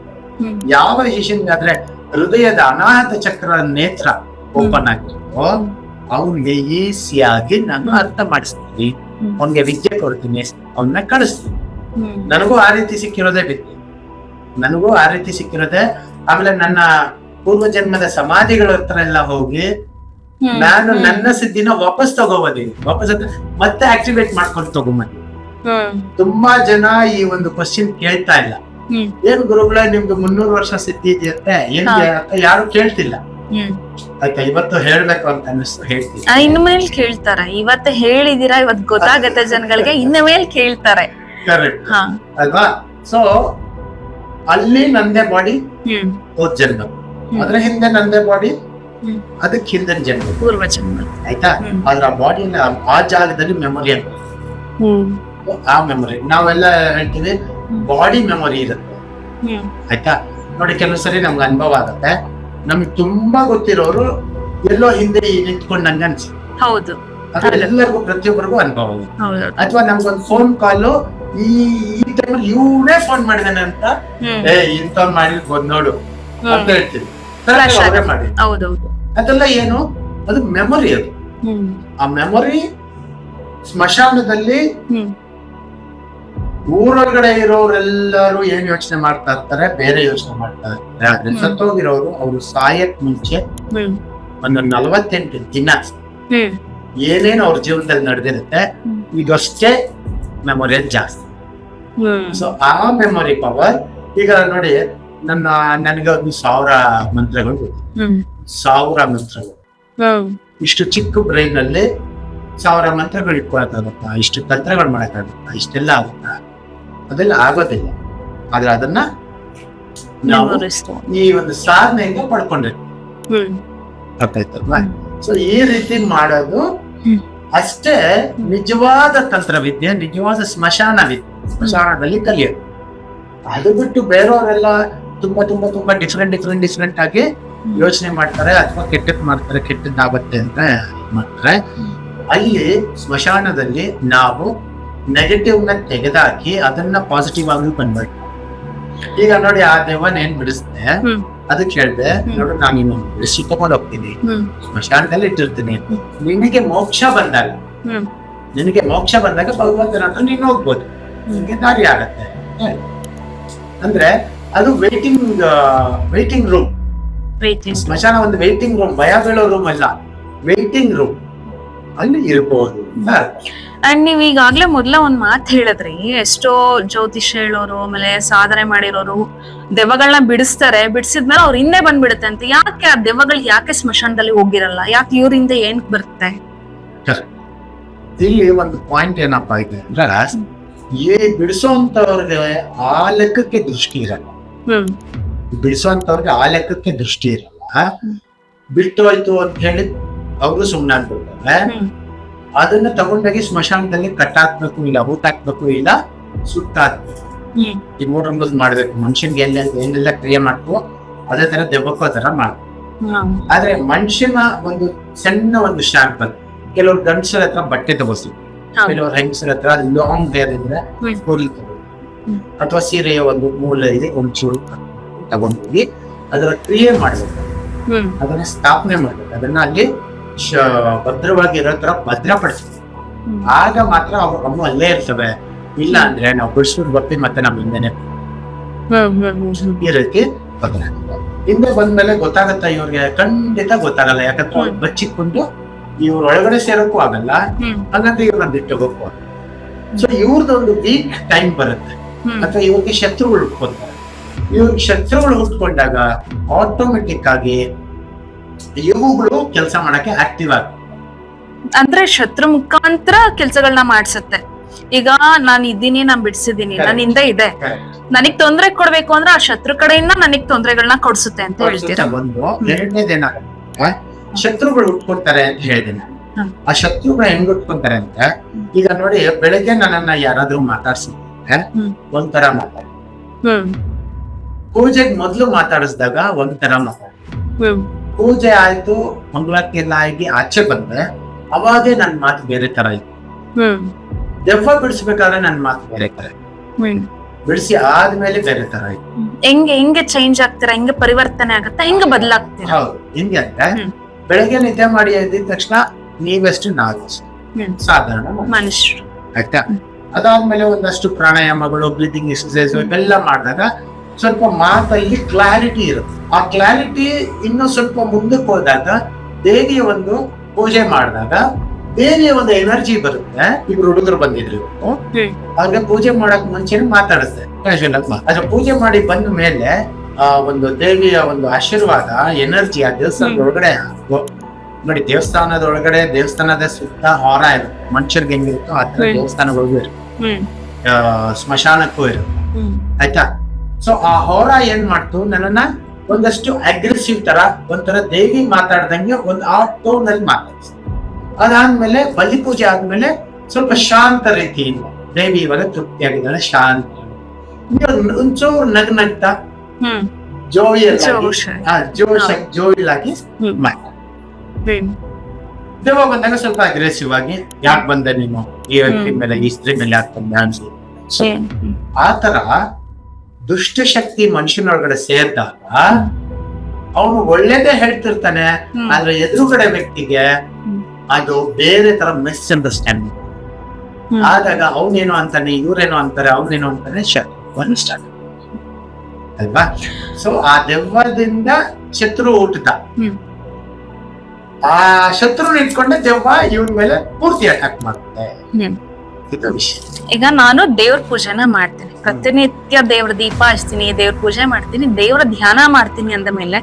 Speaker 1: ಯಾವ ಶಿಷ್ಯನಿಗಾದ್ರೆ ಹೃದಯದ ಅನಾಹತ ಚಕ್ರ ನೇತ್ರ ಓಪನ್ ಆಗ್ತೋ ಅವನಿಗೆ ಈಸಿಯಾಗಿ ನಾನು ಅರ್ಥ ಮಾಡಿಸ್ತೀನಿ. ಅವನ್ಗೆ ವಿದ್ಯೆ ಕೊಡ್ತೀನಿ ಅವನ್ನ ಕಳಿಸ್ತೀನಿ. ನನಗೂ ಆ ರೀತಿ ಸಿಕ್ಕಿರೋದೇ ವಿದ್ಯೆ ನನಗೂ ಆ ರೀತಿ ಸಿಕ್ಕಿರೋದೆ ಆಮೇಲೆ ನನ್ನ ಪೂರ್ವ ಜನ್ಮದ ಸಮಾಧಿಗಳ ಹತ್ರ ಎಲ್ಲ ಹೋಗಿ ನಾನು ನನ್ನ ಸಿದ್ಧಿನ ವಾಪಸ್ ತಗೋಬೋದಿ ವಾಪಸ್ ಮತ್ತೆ ಆಕ್ಟಿವೇಟ್ ಮಾಡ್ಕೊಂಡು ತಗೊಂಬಂದಿ ತುಂಬಾ ಜನ ಈ ಒಂದು ಕ್ವಶನ್ ಕೇಳ್ತಾ ಇಲ್ಲ. ಏನ್ ಗುರುಗಳ ನಿಮ್ಗೆ ಮುನ್ನೂರು ವರ್ಷ ಸಿದ್ಧಿ ಇದೆಯಂತೆ ಏನ್
Speaker 2: ಹಾ.
Speaker 1: ಅಂತ ಯಾರು ಕೇಳ್ತಿಲ್ಲ. ಆಯ್ತಾ ಇವತ್ತು ಹೇಳ್ಬೇಕು ಅಂತ ಅನಿಸ್ತು ಹೇಳ್ತೀನಿ.
Speaker 2: ಆ, ಇನ್ನು ಮೇಲೆ ಕೇಳ್ತಾರೆ. ಇವತ್ತು ಹೇಳಿದೀರಾ ಇವತ್ ಗೊತ್ತಾಗತ್ತೆ ಜನಗಳಿಗೆ ಇನ್ನು ಮೇಲೆ ಕೇಳ್ತಾರೆ.
Speaker 1: ಕರೆಕ್ಟ್ ಅಲ್ವಾ? ಸೊ ಅಲ್ಲಿ ನಂದೇ ಬಾಡಿ ಹೋದ್ ಜನ್ಮ. ಅದ್ರ ಹಿಂದೆ ನಂದೇ ಬಾಡಿ. ಅದಕ್ಕೆ ಹಿಂದಿನ ಜನ್ಮ.
Speaker 2: ಪೂರ್ವ ಜನ್ಮ
Speaker 1: ಆಯ್ತಾ
Speaker 2: ಅದ್ರ
Speaker 1: ಬಾಡಿನ ಆ ಬಾಡಿ ಆ ಜಾಗದಲ್ಲಿ ಮೆಮೊರಿ ಅಂತ. ಆ ಮೆಮೊರಿ ನಾವೆಲ್ಲ ಹೇಳ್ತೀವಿ. ಬಾಡಿ ಮೆಮೊರಿ ಇರುತ್ತೆ ಆಯ್ತಾ? ನೋಡಿ ಕೆಲವು ಸರಿ ನಮ್ಗೆ ಅನುಭವ ಆಗುತ್ತೆ. ನಮ್ಗೆ ತುಂಬಾ ಗೊತ್ತಿರೋರು ಎಲ್ಲೋ ಹಿಂದೆ ನಿಂತ್ಕೊಂಡು ನಂಗೆ ಅನ್ಸುತ್ತೆ
Speaker 2: ಹೌದು.
Speaker 1: ಎಲ್ಲರಿಗೂ ಪ್ರತಿಯೊಬ್ಬರಿಗೂ ಅನುಭವ ಅಥವಾ ನಮ್ಗೊಂದು ಫೋನ್ ಕಾಲು ಈ ಈ ಟೈಮಲ್ಲಿ ಇವನೇ ಫೋನ್ ಮಾಡಿದಾನೆ ಅಂತ ಏ ಇಂತ ಮಾಡಿ ಬಂದ್ ನೋಡು ಅಂತ ಹೇಳ್ತೀವಿ. ಮಾಡಿ ಅದೆಲ್ಲ ಏನು? ಅದು ಮೆಮೊರಿ ಅದು. ಆ ಮೆಮೊರಿ ಸ್ಮಶಾನದಲ್ಲಿ ಊರೊಳಗಡೆ ಇರೋರೆಲ್ಲರೂ ಏನ್ ಯೋಚನೆ ಮಾಡ್ತಾ ಇರ್ತಾರೆ? ಬೇರೆ ಯೋಚನೆ ಮಾಡ್ತಾ ಇರ್ತಾರೆ. ಆದ್ರೆ. ಸತ್ತೋಗಿರೋರು ಅವರು ಸಾಯಕ್ ಮುಂಚೆ ಒಂದು ನಲವತ್ತೆಂಟು ದಿನ ಏನೇನು ಅವ್ರ ಜೀವನದಲ್ಲಿ ನಡೆದಿರುತ್ತೆ
Speaker 2: ಈಗಷ್ಟೇ
Speaker 1: ಇದಷ್ಟೇ ಮೆಮೊರಿ ಜಾಸ್ತಿ. ಸೊ ಆ ಮೆಮೊರಿ ಪವರ್ ಈಗ ನೋಡಿ ನನ್ನ ನನಗೆ ಒಂದು ಸಾವಿರ ಮಂತ್ರಗಳು ಗೊತ್ತು. ಸಾವಿರ ಮಂತ್ರಗಳು. ಇಷ್ಟು ಚಿಕ್ಕ ಬ್ರೈನ್ ಅಲ್ಲಿ ಸಾವಿರ ಮಂತ್ರಗಳು ಇಟ್ಕೊಳಕ್ಕಾಗುತ್ತಾ ಇಷ್ಟು ತಂತ್ರಗಳು ಮಾಡಕ್ಕಾಗುತ್ತಾ? ಇಷ್ಟೆಲ್ಲ ಆಗುತ್ತಾ? ಅದೆಲ್ಲ ಆಗೋದಿಲ್ಲ. ಆದ್ರೆ ಅದನ್ನ ನಾವು. ಈ ಒಂದು ಸಾಧನೆಯಿಂದ ಗೊತ್ತಾಯ್ತಲ್ವಾ? ಸೊ ಈ ರೀತಿ ಮಾಡೋದು ಅಷ್ಟೇ ನಿಜವಾದ ತಂತ್ರವಿದ್ಯೆ ನಿಜವಾದ ಸ್ಮಶಾನ ವಿದ್ಯೆ. ಸ್ಮಶಾನದಲ್ಲಿ ಕಲಿಯೋದು. ಅದು ಬಿಟ್ಟು ಬೇರೆಯವರೆಲ್ಲ ತುಂಬಾ ತುಂಬಾ ತುಂಬಾ ಡಿಫ್ರೆಂಟ್ ಡಿಫ್ರೆಂಟ್ ಡಿಫ್ರೆಂಟ್ ಆಗಿ ಯೋಚನೆ ಮಾಡ್ತಾರೆ ಅಥವಾ ಕೆಟ್ಟದ್ ಮಾಡ್ತಾರೆ ಕೆಟ್ಟದ್ದಾಗುತ್ತೆ ಅಂತ ಮಾಡ್ತಾರೆ. ಅಲ್ಲಿ ಸ್ಮಶಾನದಲ್ಲಿ ನಾವು ನೆಗೆಟಿವ್ನ ತೆಗೆದಾಕಿ ಅದನ್ನ ಪಾಸಿಟಿವ್ ಆಗಿ ಕನ್ವರ್ಟ್ ಈಗ ನೋಡಿ ಆ ದೇವನ್ ಏನ್ ಬಿಡಿಸ್ದೆ. ಅದಕ್ಕೆ ಹೇಳ್ದೆ. ನೋಡು ನಾನು ಇನ್ನು ಬಿಡಿಸಿ ತಗೊಂಡ್ ಹೋಗ್ತೀನಿ. ಸ್ಮಶಾನದಲ್ಲಿ ಇಟ್ಟಿರ್ತೀನಿ. ನಿನಗೆ ಮೋಕ್ಷ ಬಂದಾಗ ನಿನಗೆ ಮೋಕ್ಷ ಬಂದಾಗ ಭಗವಂತನ ಹತ್ರ ನೀನು ಹೋಗ್ಬೋದು ನಿನಗೆ ದಾರಿ ಆಗತ್ತೆ. ಅಂದ್ರೆ ಅದು ವೇಟಿಂಗ್ ವೇಟಿಂಗ್ ರೂಮ್. ಸ್ಮಶಾನ ಒಂದು ವೇಟಿಂಗ್ ರೂಮ್ ಭಯ ಬೀಳೋ ರೂಮ್ ಅಲ್ಲ. ವೇಟಿಂಗ್ ರೂಮ್ ಅಲ್ಲಿ ಇರ್ಬೋದು.
Speaker 2: ಅಂಡ್ ನೀವು ಈಗಾಗ್ಲೇ ಮೊದ್ಲ ಒಂದ್ ಮಾತ್ ಹೇಳಿದ್ರಿ ಎಷ್ಟೋ ಜ್ಯೋತಿಷ ಹೇಳೋರು ಆಮೇಲೆ ಸಾಧನೆ ಮಾಡಿರೋರು ದೆವ್ವಗಳನ್ನ ಬಿಡಿಸ್ತಾರೆ ಬಿಡಿಸಿದ್ಮೇಲೆ ಅವ್ರ ಹಿಂದೆ ಬಂದ್ಬಿಡುತ್ತೆ ಅಂತ. ಯಾಕೆ ಆ ದೆವ್ವಗಳು ಯಾಕೆ ಸ್ಮಶಾನದಲ್ಲಿ ಹೋಗಿರಲ್ಲ? ಯಾಕೆ ಇವ್ರಿಂದ ಏನ್ ಬರುತ್ತೆ?
Speaker 1: ಇಲ್ಲಿ ಒಂದು ಪಾಯಿಂಟ್ ಏನಪ್ಪಾ ಇದೆ ಅಂದ್ರೆ ಈ ಬಿಡಿಸೋಂತವ್ರಿಗೆ ಆ ಲೆಕ್ಕಕ್ಕೆ ದೃಷ್ಟಿ ಇರಲ್ಲ. ಬಿಡಿಸೋಂತವ್ರಿಗೆ ಆ ಲೆಕ್ಕಕ್ಕೆ ದೃಷ್ಟಿ ಇರಲ್ಲ.
Speaker 2: ಬಿಟ್ಟೋಯ್ತು
Speaker 1: ಬಿಟ್ಟು ಅಂತ ಹೇಳಿ ಅವರು ಸುಮ್ಮನೆ ಅನ್ಬಿಡ್ತಾರೆ.
Speaker 2: ಹ್ಮ್.
Speaker 1: ಅದನ್ನ ತಗೊಂಡಾಗಿ ಸ್ಮಶಾನದಲ್ಲಿ ಕಟ್ಟಾಕ್ಬೇಕು ಇಲ್ಲ ಹೂತಾಕ್ಬೇಕು ಇಲ್ಲ ಸುಟ್ಟಾಕ್ಬೇಕು. ಈ ಮೂರ್ ರಂಗದ್ ಮಾಡ್ಬೇಕು. ಮನುಷ್ಯನ್ಗೆ ಎಲ್ಲ ಏನೆಲ್ಲ ಕ್ರಿಯೆ ಮಾಡ್ಕೋ ಅದೇ ತರ ದೆಬ್ಬಕ್ಕೋ ತರ ಮಾಡ್ಬೇಕು. ಆದ್ರೆ ಮನುಷ್ಯನ ಒಂದು ಸಣ್ಣ ಒಂದು ಶಾಂಪಲ್ ಕೆಲವ್ರು ಗಂಡಸರ ಹತ್ರ ಬಟ್ಟೆ
Speaker 2: ತಗೋಸ್ತೀವಿ.
Speaker 1: ಕೆಲವ್ರು ಹೆಂಗಸರ ಹತ್ರ ಲಾಂಗ್ ಬೇರ್ ಇದ್ರೆ. ಅಥವಾ ಸೀರೆಯ ಒಂದು ಮೂಲ ಇದೆ ಒಂಚೂರು ತಗೊಂಡೋಗಿ ಅದರ ಕ್ರಿಯೆ ಮಾಡ್ಬೇಕು. ಅದನ್ನ ಸ್ಥಾಪನೆ ಮಾಡ್ಬೇಕು. ಅದನ್ನ ಅಲ್ಲಿ ಶ- ಭದ್ರವಾಗಿ ಇರೋ ತರ ಭದ್ರಪಡಿಸ್ಬೇಕು
Speaker 2: ಹ್ಮ್.
Speaker 1: ಆಗ ಮಾತ್ರ ಅವ್ರ ಅಮ್ಮ ಅಲ್ಲೇ ಇರ್ತವೆ. ಇಲ್ಲ ಅಂದ್ರೆ ನಾವು ಬಿಡಿಸ್ಬಿಟ್ಟು ಬರ್ತೀವಿ ಮತ್ತೆ ನಮ್ಮ ಹಿಂದೆನೆ. ಈ ರೀತಿ ಹಿಂದೆ ಬಂದ್ಮೇಲೆ ಗೊತ್ತಾಗತ್ತ ಇವ್ರಿಗೆ. ಖಂಡಿತ ಗೊತ್ತಾಗಲ್ಲ. ಯಾಕಂದ್ರೆ ಬಚ್ಚಿಕೊಂಡು ಇವ್ರ ಒಳಗಡೆ ಸೇರೋಕ್ಕೂ ಆಗಲ್ಲ. ಹಾಗಂದ್ರೆ ಇವ್ರನ್ನ ಬಿಟ್ಟು ಹೋಗಕ್ಕೂ ಸೊ ಇವ್ರದೊಂದು ವೀಕ್ ಟೈಮ್ ಬರುತ್ತೆ. ಅಥವಾ ಇವ್ರಿಗೆ ಶತ್ರುಗಳು ಹುಟ್ಕೊತಾರೆ. ಇವ್ರಿಗೆ ಶತ್ರುಗಳು ಹುಟ್ಕೊಂಡಾಗ ಆಟೋಮೆಟಿಕ್ ಆಗಿ ಇವುಗಳು ಕೆಲಸ ಮಾಡಕ್ಕೆ ಆಕ್ಟಿವ್ ಆಗ್ತದೆ
Speaker 2: ಅಂದ್ರೆ ಶತ್ರು ಮುಖಾಂತರ ಕೆಲ್ಸಗಳನ್ನ ಮಾಡ್ಸತ್ತೆ. ಈಗ ನಾನು ಇದ್ದೀನಿ ನಾನ್ ಬಿಡ್ಸಿದೀನಿ. ನನ್ನಿಂದ ಇದೆ. ನನಗ್ ತೊಂದ್ರೆ ಕೊಡ್ಬೇಕು ಅಂದ್ರೆ ಆ ಶತ್ರು ಕಡೆಯಿಂದ ನನಗ್ ತೊಂದ್ರೆಗಳನ್ನ ಕೊಡ್ಸುತ್ತೆ ಅಂತ ಹೇಳ್ತೀರಾ?
Speaker 1: ಒಂದು. ಎರಡನೇದೇನಾಗುತ್ತೆ ಶತ್ರುಗಳು ಉಟ್ಕೊಡ್ತಾರೆ ಅಂತ
Speaker 2: ಹೇಳಿದೀನಿ
Speaker 1: ಆ ಶತ್ರುಗಳು ಹೆಂಗ್ ಉಟ್ಕೊಂತಾರೆ ಅಂತ ಈಗ ನೋಡಿ ಬೆಳಗ್ಗೆ ನನ್ನನ್ನ ಯಾರಾದ್ರೂ ಮಾತಾಡ್ಸಿದ್ರೆ
Speaker 2: ಹ್ಮ್.
Speaker 1: ಒಂಥರ ಮಾತಾಡ ಪೂಜೆಗ್ ಮೊದ್ಲು ಮಾತಾಡಿಸಿದಾಗ ಒಂಥರ ಮಾತಾಡ ಪೂಜೆ ಆಯ್ತು ಮಂಗಳಕ್ಕೆಲ್ಲ ಆಗಿ ಆಚೆ ಬಂದ್ರೆ ಅವಾಗೆ ನನ್ ಮಾತು ಬೇರೆ ತರ ಇತ್ತು. ದೆವ್ವ ಬಿಡಿಸ್ಬೇಕಾದ್ರೆ ನನ್ ಮಾತು ಬೇರೆ ತರ ಬಿಡಿಸಿ ಆದ್ಮೇಲೆ ಬೇರೆ ತರ ಇತ್ತು.
Speaker 2: ಹೆಂಗೆ ಹೆಂಗೆ ಚೇಂಜ್ ಆಗ್ತೀರಾ? ಹೆಂಗೆ ಪರಿವರ್ತನೆ ಆಗುತ್ತಾ? ಹೆಂಗೆ ಬದಲಾಗ್ತೀರಾ?
Speaker 1: ಹೌದು ಹೆಂಗೆ ಅಂದ್ರೆ. ಬೆಳಗ್ಗೆ ನಿದ್ದೆ ಮಾಡಿ ಎದ್ದಿದ ತಕ್ಷಣ ನೀವೆಷ್ಟು
Speaker 2: ನಾವು.
Speaker 1: ಸಾಧಾರಣ ಮನುಷ್ಯ.
Speaker 2: ಮನುಷ್ಯರು.
Speaker 1: ಆಯ್ತಾ? ಅದಾದ್ಮೇಲೆ ಒಂದಷ್ಟು ಪ್ರಾಣಾಯಾಮಗಳು ಬ್ರೀತಿಂಗ್ ಎಕ್ಸರ್ಸೈಸ್ ಇವೆಲ್ಲ ಮಾಡಿದಾಗ ಸ್ವಲ್ಪ ಮಾತಲ್ಲಿ ಕ್ಲಾರಿಟಿ ಇರುತ್ತೆ. ಆ ಕ್ಲಾರಿಟಿ ಇನ್ನೂ ಸ್ವಲ್ಪ ಮುಂದಕ್ಕೆ ಹೋದಾಗ ದೇವಿಯ ಒಂದು ಪೂಜೆ ಮಾಡಿದಾಗ ದೇವಿಯ ಒಂದು ಎನರ್ಜಿ ಬರುತ್ತೆ. ಇಬ್ರು ಹುಡುಗರು ಬಂದಿದ್ರು. ಅವ್ರಿಗೆ ಪೂಜೆ ಮಾಡಕ್ ಮುಂಚೆನೆ ಮಾತಾಡಿಸ್ದೆ ಅದ್ರ ಪೂಜೆ ಮಾಡಿ ಬಂದ ಮೇಲೆ ಆ ಒಂದು ದೇವಿಯ ಒಂದು ಆಶೀರ್ವಾದ ಎನರ್ಜಿ ಆ ದೇವಸ್ಥಾನದ ಒಳಗಡೆ ನೋಡಿ ದೇವಸ್ಥಾನದ ಒಳಗಡೆ ದೇವಸ್ಥಾನದ ಸುತ್ತ ಹೊರ ಇರುತ್ತೆ. ಮನುಷ್ಯರ್ಗೆ ಹೆಂಗಿರುತ್ತೋ ಆ ತರ. ದೇವಸ್ಥಾನಗಳಿಗೂ ಇರುತ್ತೆ. ಸ್ಮಶಾನಕ್ಕೂ ಇರುತ್ತೆ. ಆಯ್ತಾ? ಸೊ ಆ ಹೋರ ಏನ್ ಮಾಡ್ತು? ನನ್ನನ್ನ ಒಂದಷ್ಟು ಅಗ್ರೆಸಿವ್ ತರ ಒಂಥರ ದೇವಿ ಮಾತಾಡ್ದಂಗೆ ಒಂದ್ ಆ ಟೋನ್ ಅಲ್ಲಿ ಮಾತಾಡಿಸ್ತು ಅದಾದ್ಮೇಲೆ ಬಲಿ ಪೂಜೆ ಆದ್ಮೇಲೆ ಸ್ವಲ್ಪ ಶಾಂತ ರೀತಿಯಿಂದ ದೇವಿ ಇವಾಗ ತೃಪ್ತಿಯಾಗಿದ್ದಾಳೆ ಶಾಂತ. ಒಂಚೂರು ನಗ್ ನಗ್ತಾ ಜೋಯಲ್
Speaker 2: ಜೋಶ್.
Speaker 1: ಜೋಯಲ್
Speaker 2: ಹ್ಮ್.
Speaker 1: ದೇವ. ಬಂದಾಗ ಸ್ವಲ್ಪ ಅಗ್ರೆಸಿವ್ ಆಗಿ ಯಾಕೆ ಬಂದೆ ನೀನು? ಈ ವ್ಯಕ್ತಿ. ಮೇಲೆ ಈ ಸ್ತ್ರೀ ಮೇಲೆ ಯಾಕೆ ಬಂದೆ ಅನ್ಸಿ
Speaker 2: ಹ್ಮ್
Speaker 1: ಆ ತರ ದುಷ್ಟಶಕ್ತಿ ಮನುಷ್ಯನೊಳಗಡೆ ಸೇರಿದಾಗ ಅವನು ಒಳ್ಳೇದೇ ಹೇಳ್ತಿರ್ತಾನೆ. ಆದ್ರೆ ಎದುರುಗಡೆ ವ್ಯಕ್ತಿಗೆ ಅದು ಬೇರೆ ತರ ಮಿಸ್ ಅಂಡರ್ಸ್ಟ್ಯಾಂಡಿಂಗ್
Speaker 2: ಹ್ಮ್.
Speaker 1: ಆದಾಗ ಅವನೇನೋ ಅಂತಾನೆ ಇವ್ರೇನೋ ಅಂತಾರೆ ಅವ್ನೇನೋ ಅಂತಾನೆ ಒನ್ ಸ್ಟಾರ್ಟ್ ಅಲ್ವಾ? ಸೊ ಆ ದೆವ್ವದಿಂದ ಶತ್ರು ಹುಟ್ಟುತ್ತ ಆ ಶತ್ರು ಇಟ್ಕೊಂಡೆ ದೆವ್ವ ಇವನ್ ಮೇಲೆ ಪೂರ್ತಿ ಅಟ್ಯಾಕ್ ಮಾಡುತ್ತೆ.
Speaker 2: ಈಗ ನಾನು ದೇವ್ರ ಪೂಜೆನ ಮಾಡ್ತೀನಿ. ಪ್ರತಿನಿತ್ಯ ದೇವ್ರ ದೀಪ ಹಚ್ತೀನಿ ದೇವ್ರ ಪೂಜೆ ಮಾಡ್ತೀನಿ ದೇವ್ರ ಧ್ಯಾನ ಮಾಡ್ತೀನಿ ಅಂದ ಮೇಲೆ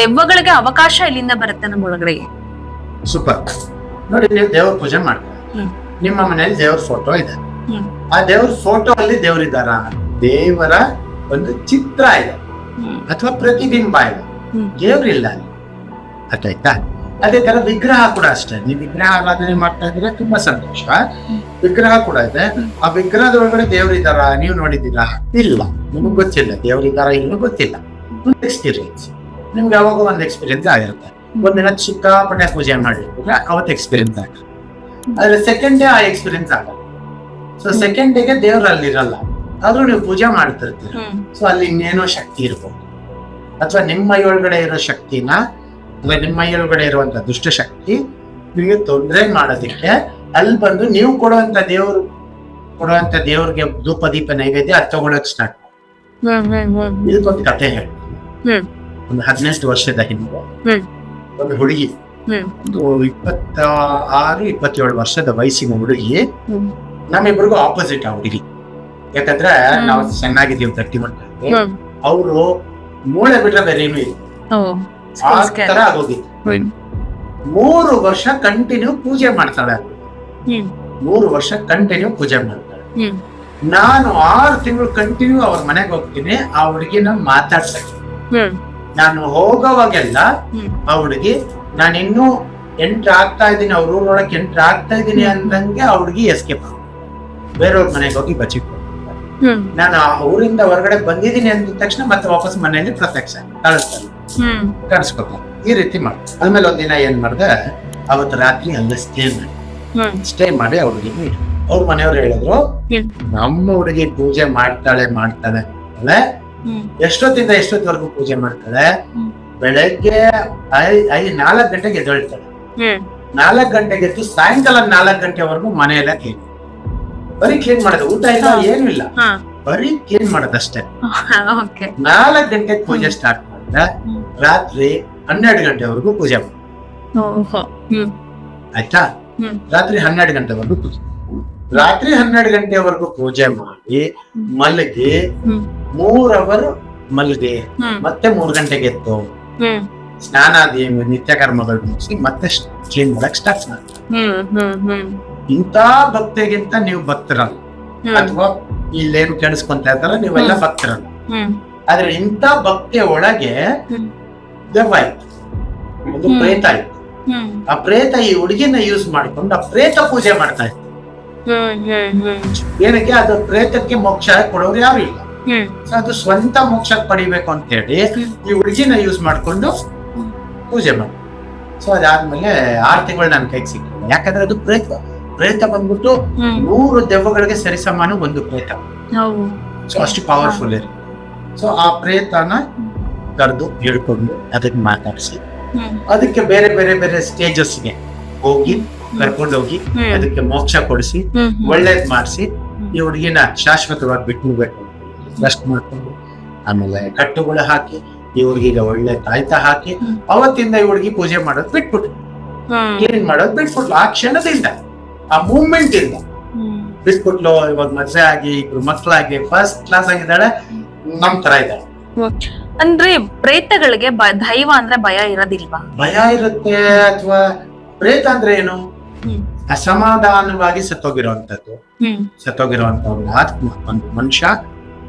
Speaker 2: ದೆವ್ವಗಳಿಗೆ ಅವಕಾಶ ಇಲ್ಲಿಂದ ಬರುತ್ತೆ ನಮ್ಮ ಒಳಗಡೆ
Speaker 1: ಸೂಪರ್. ನೋಡಿ ನೀವು ದೇವ್ರ ಪೂಜೆ
Speaker 2: ಮಾಡ್ತೀನಿ
Speaker 1: ನಿಮ್ಮ ಮನೆಯಲ್ಲಿ ದೇವ್ರ ಫೋಟೋ ಇದೆ. ಆ ದೇವ್ರ ಫೋಟೋ ಅಲ್ಲಿ ದೇವ್ರಿದಾರ ದೇವರ ಒಂದು ಚಿತ್ರ ಇದೆ. ಅಥವಾ ಪ್ರತಿಬಿಂಬ ಇದೆ. ದೇವ್ರಿಲ್ಲ ಅಲ್ಲಿ. ಅರ್ಥಾಯ್ತಾ ಅದೇ ತರ ವಿಗ್ರಹ ಕೂಡ ಅಷ್ಟೇ. ನೀವು ವಿಗ್ರಹ ಆರಾಧನೆ ಮಾಡ್ತಾ ಇದ್ರೆ ತುಂಬಾ ಸಂತೋಷ. ವಿಗ್ರಹ ಕೂಡ ಇದೆ. ಆ ವಿಗ್ರಹದ ಒಳಗಡೆ ದೇವರಿದಾರ ನೀವು ನೋಡಿದ್ದೀರಾ? ಇಲ್ಲ. ನಿಮಗೆ ಗೊತ್ತಿಲ್ಲ. ದೇವರಿದಾರ ಇಲ್ಲ ಗೊತ್ತಿಲ್ಲ. ಒಂದು ಎಕ್ಸ್ಪೀರಿಯನ್ಸ್ ನಿಮ್ಗೆ ಯಾವಾಗ ಒಂದು ಎಕ್ಸ್ಪೀರಿಯನ್ಸ್ ಆಗಿರುತ್ತೆ. ಒಂದಿನ ಸಿಕ್ಕಾಪಟ್ಟೆ ಪೂಜೆ ಮಾಡಿರ್ತೀರ ಅವತ್ತು ಎಕ್ಸ್ಪೀರಿಯನ್ಸ್ ಆಗುತ್ತೆ. ಆದ್ರೆ ಸೆಕೆಂಡ್ ಡೇ ಆ ಎಕ್ಸ್ಪೀರಿಯನ್ಸ್ ಆಗಲ್ಲ. ಸೊ ಸೆಕೆಂಡ್ ಡೇಗೆ ದೇವ್ರು ಅಲ್ಲಿ ಇರಲ್ಲ ಆದ್ರೂ ನೀವು ಪೂಜೆ ಮಾಡ್ತಿರ್ತೀರ. ಸೊ ಅಲ್ಲಿ ಇನ್ನೇನೋ ಶಕ್ತಿ ಇರ್ಬೋದು. ಅಥವಾ ನಿಮ್ಮ ಒಳಗಡೆ ಇರೋ ಶಕ್ತಿನ ನಿಮ್ಮ ಮೈ ಒಳಗಡೆ ಇರುವಂತ ದುಷ್ಟಶಕ್ತಿ ನಿಮಗೆ ತೊಂದರೆ ಮಾಡೋದಕ್ಕೆ ಅಲ್ಲಿ ಬಂದು ನೀವು ಕೊಡುವಂತ ದೇವ್ರು ಕೊಡುವಂತ ದೇವ್ರಿಗೆ ಧೂಪ ದೀಪ ನೈವೇದ್ಯ ಅದು ತಗೊಳಕ್ ಸ್ಟಾರ್ಟ್ ಇದಕ್ಕೊಂದು ಕತೆ ಹೇಳಿ. ಒಂದು ಹದಿನೆಂಟು ವರ್ಷದ ಹಿಂದೆ. ಒಂದು ಹುಡುಗಿ ಒಂದು ಇಪ್ಪತ್ತ ಆರು ಇಪ್ಪತ್ತೇಳು ವರ್ಷದ ವಯಸ್ಸಿನ ಹುಡುಗಿ ನಮ್ಮಿಬ್ರಿಗೂ ಆಪೋಸಿಟ್ ಆ ಹುಡುಗಿ. ಯಾಕಂದ್ರೆ. ನಾವು ಚೆನ್ನಾಗಿದ್ದೀವಿ ಗಟ್ಟಿ ಮಾಡ್ತಾರೆ ಅವರು ಮೂಳೆ ಬಿಟ್ರೆ ಬೇರೆ ಏನು ಇಲ್ಲ ಆ ತರ ಆಗೋಗಿತ್ತು ಮೂರು ವರ್ಷ ಕಂಟಿನ್ಯೂ ಪೂಜೆ ಮಾಡ್ತಾಳೆ. ಮೂರು ವರ್ಷ ಕಂಟಿನ್ಯೂ ಪೂಜೆ ಮಾಡ್ತಾಳೆ. ನಾನು ಆರು ತಿಂಗಳು ಕಂಟಿನ್ಯೂ ಅವ್ರ ಮನೆಗೆ ಹೋಗ್ತೀನಿ ಆ ಹುಡುಗಿನ ಮಾತಾಡ್ಸಕ್ಕೆ ನಾನು ಹೋಗೋವಾಗೆಲ್ಲ ಆ ಹುಡುಗಿ ನಾನು ಇನ್ನೂ ಎಂಟ್ರ್ ಆಗ್ತಾ ಇದ್ದೀನಿ ಅವ್ರ ಊರೊಳಗೆ ಎಂಟ್ರ್ ಆಗ್ತಾ ಇದ್ದೀನಿ ಅಂದಂಗೆ ಆ ಹುಡುಗಿ ಎಸ್ಕೇಪ್ ಬೇರೆಯವ್ರ ಮನೆಗೆ ಹೋಗಿ ಬಚ್ಚಿಟ್ಟು ನಾನು ಆ ಊರಿಂದ ಹೊರಗಡೆ ಬಂದಿದ್ದೀನಿ ಅಂದ ತಕ್ಷಣ ಮತ್ತೆ ವಾಪಸ್ ಮನೆಯಲ್ಲಿ ಪ್ರತ್ಯಕ್ಷ ಕಳಿಸ್ತಾರೆ ಕಳ್ಸ್ಕೊತಾರೆ ಈ ರೀತಿ ಮಾಡಿ. ಆಮೇಲೆ ಒಂದಿನ ಏನ್ ಮಾಡ್ದೆ ಅವತ್ತು ರಾತ್ರಿ ಅಲ್ಲೇ ಸ್ಟೇ ಮಾಡಿ. ಸ್ಟೇ ಮಾಡಿ ಅವ್ರಿಗೆ ಅವ್ರ ಮನೆಯವ್ರು ಹೇಳಿದ್ರು ನಮ್ಮ ಹುಡುಗಿ ಪೂಜೆ ಮಾಡ್ತಾಳೆ ಮಾಡ್ತಾಳೆ
Speaker 2: ಅಲ್ಲೇ
Speaker 1: ಎಷ್ಟೊತ್ತಿಂದ ಎಷ್ಟೊತ್ತವರೆಗೂ ಪೂಜೆ ಮಾಡ್ತಾಳೆ. ಬೆಳಗ್ಗೆ ಐ ಐ ನಾಲ್ಕು ಗಂಟೆಗೆ ಎದ್ದೇಳ್ತಾಳೆ. ನಾಲ್ಕು ಗಂಟೆಗೆ ಎದ್ದು ಸಾಯಂಕಾಲ ನಾಲ್ಕು ಗಂಟೆವರೆಗೂ ಮನೆಯೆಲ್ಲ ಕ್ಲೀನ್ ಬರೀ ಕ್ಲೀನ್ ಮಾಡೋದು ಊಟ ಇಲ್ಲ. ಏನು ಇಲ್ಲ. ಬರೀ ಕ್ಲೀನ್ ಮಾಡೋದಷ್ಟೇ ನಾಲ್ಕು ಗಂಟೆಗೆ ಪೂಜೆ ಸ್ಟಾರ್ಟ್. ರಾತ್ರಿ ಹನ್ನೆರಡು ಗಂಟೆವರೆಗೂ ಪೂಜೆ ಮಾಡಿ. ಆಯ್ತಾ. ರಾತ್ರಿ ಹನ್ನೆರಡು ಗಂಟೆವರೆಗೂ ಪೂಜೆ ರಾತ್ರಿ ಹನ್ನೆರಡು ಗಂಟೆವರೆಗೂ ಪೂಜೆ ಮಾಡಿ. ಮಲಗಿ ಮೂರ್ ಅವರ್ ಮಲಗಿ ಮತ್ತೆ ಮೂರ್ ಗಂಟೆಗೆ
Speaker 2: ಎತ್ತು
Speaker 1: ಸ್ನಾನಾದಿ ನಿತ್ಯ ಕರ್ಮಗಳು ಮುಗಿಸಿ ಮತ್ತೆ ಕ್ಲೀನ್ ಮಾಡಕ್ ಸ್ಟಾರ್ಟ್ ಮಾಡಿ. ಇಂತ ಭಕ್ತಿಗಿಂತ ನೀವು ಭಕ್ತರಲ್ಲ. ಅಥವಾ ಇಲ್ಲೇನು ಕೆಣಸ್ಕೊಂತ ಇರ್ತಾರ ನೀವೆಲ್ಲ. ಭಕ್ತರಲ್ಲ. ಆದ್ರೆ ಇಂಥ ಭಕ್ತಿಯ ಒಳಗೆ
Speaker 2: ಹ್ಮ್.
Speaker 1: ದೆವ್ವ ಆಯ್ತು ಒಂದು. ಪ್ರೇತ
Speaker 2: ಇತ್ತು
Speaker 1: ಆ ಪ್ರೇತ ಈ ಹುಡುಗಿನ ಯೂಸ್ ಮಾಡ್ಕೊಂಡು ಆ ಪ್ರೇತ ಪೂಜೆ ಮಾಡ್ತಾ ಇತ್ತು ಏನಕ್ಕೆ? ಅದು ಪ್ರೇತಕ್ಕೆ ಮೋಕ್ಷ ಕೊಡೋರು ಯಾರು ಇಲ್ಲ. ಸೊ ಅದು ಸ್ವಂತ ಮೋಕ್ಷ ಪಡಿಬೇಕು ಅಂತ ಹೇಳಿ ಈ ಹುಡುಗಿನ ಯೂಸ್ ಮಾಡ್ಕೊಂಡು ಪೂಜೆ ಮಾಡಿ ಸೊ ಅದಾದ್ಮೇಲೆ ಆರು ತಿಂಗಳು ನನ್ನ ಕೈಗೆ ಸಿಕ್ಕಿಲ್ಲ ಯಾಕಂದ್ರೆ ಅದು ಪ್ರೇತ ಪ್ರೇತ ಬಂದ್ಬಿಟ್ಟು ನೂರು ದೆವ್ವಗಳಿಗೆ ಸರಿಸಮಾನ ಒಂದು ಪ್ರೇತ. ಸೊ ಅಷ್ಟು ಪವರ್ಫುಲ್ ಇರಿ ಸೊ ಆ ಪ್ರೇತನ ಕರೆದು ಹೇಳ್ಕೊಂಡು ಅದಕ್ಕೆ ಮಾತಾಡಿಸಿ. ಅದಕ್ಕೆ ಬೇರೆ ಬೇರೆ ಬೇರೆ ಸ್ಟೇಜಸ್ಗೆ ಹೋಗಿ ಕರ್ಕೊಂಡು ಹೋಗಿ ಅದಕ್ಕೆ ಮೋಕ್ಷ ಕೊಡಿಸಿ ಒಳ್ಳೇದ್ ಮಾಡಿಸಿ ಈ ಹುಡುಗಿನ ಶಾಶ್ವತವಾಗಿ ಬಿಟ್ಬಿಡ್ಬೇಕು. ರೆಸ್ಟ್ ಮಾಡ್ಕೊಂಡು ಆಮೇಲೆ ಕಟ್ಟುಗಳು ಹಾಕಿ ಈ ಹುಡುಗಿಗ ಒಳ್ಳೆ ತಾಯ್ತ ಹಾಕಿ ಅವತ್ತಿಂದ ಈ ಹುಡುಗಿ ಪೂಜೆ ಮಾಡೋದು ಬಿಟ್ಬಿಟ್ಟು
Speaker 2: ಹ್ಮ್
Speaker 1: ಕ್ಲೀನ್ ಮಾಡೋದು ಬಿಟ್ಬಿಟ್ಲು ಆ ಕ್ಷಣದಿಂದ ಆ ಮೂಮೆಂಟ್ ಇಂದ ಬಿಟ್ಬಿಟ್ಲು ಇವಾಗ ಮದ್ವೆ ಆಗಿ ಇಬ್ರು ಮಕ್ಳಾಗಿ ಫಸ್ಟ್ ಕ್ಲಾಸ್ ಆಗಿದ್ದಾಳೆ. ನಮ್ ತರ ಇದೆ
Speaker 2: ಅಂದ್ರೆ ಪ್ರೇತಗಳಿಗೆ ಬ- ದೈವ ಅಂದ್ರೆ ಭಯ ಇರೋದಿಲ್ವಾ?
Speaker 1: ಭಯ ಇರುತ್ತೆ ಅಥವಾ ಪ್ರೇತ ಅಂದ್ರೆ ಏನು?
Speaker 2: ಹ್ಮ್.
Speaker 1: ಅಸಮಾಧಾನವಾಗಿ ಸತ್ತೋಗಿರುವಂತದ್ದು
Speaker 2: ಹ್ಮ್.
Speaker 1: ಸತ್ತೋಗಿರುವಂತ ಒಂದು ಆತ್ಮ ಒಂದು ಮನುಷ್ಯ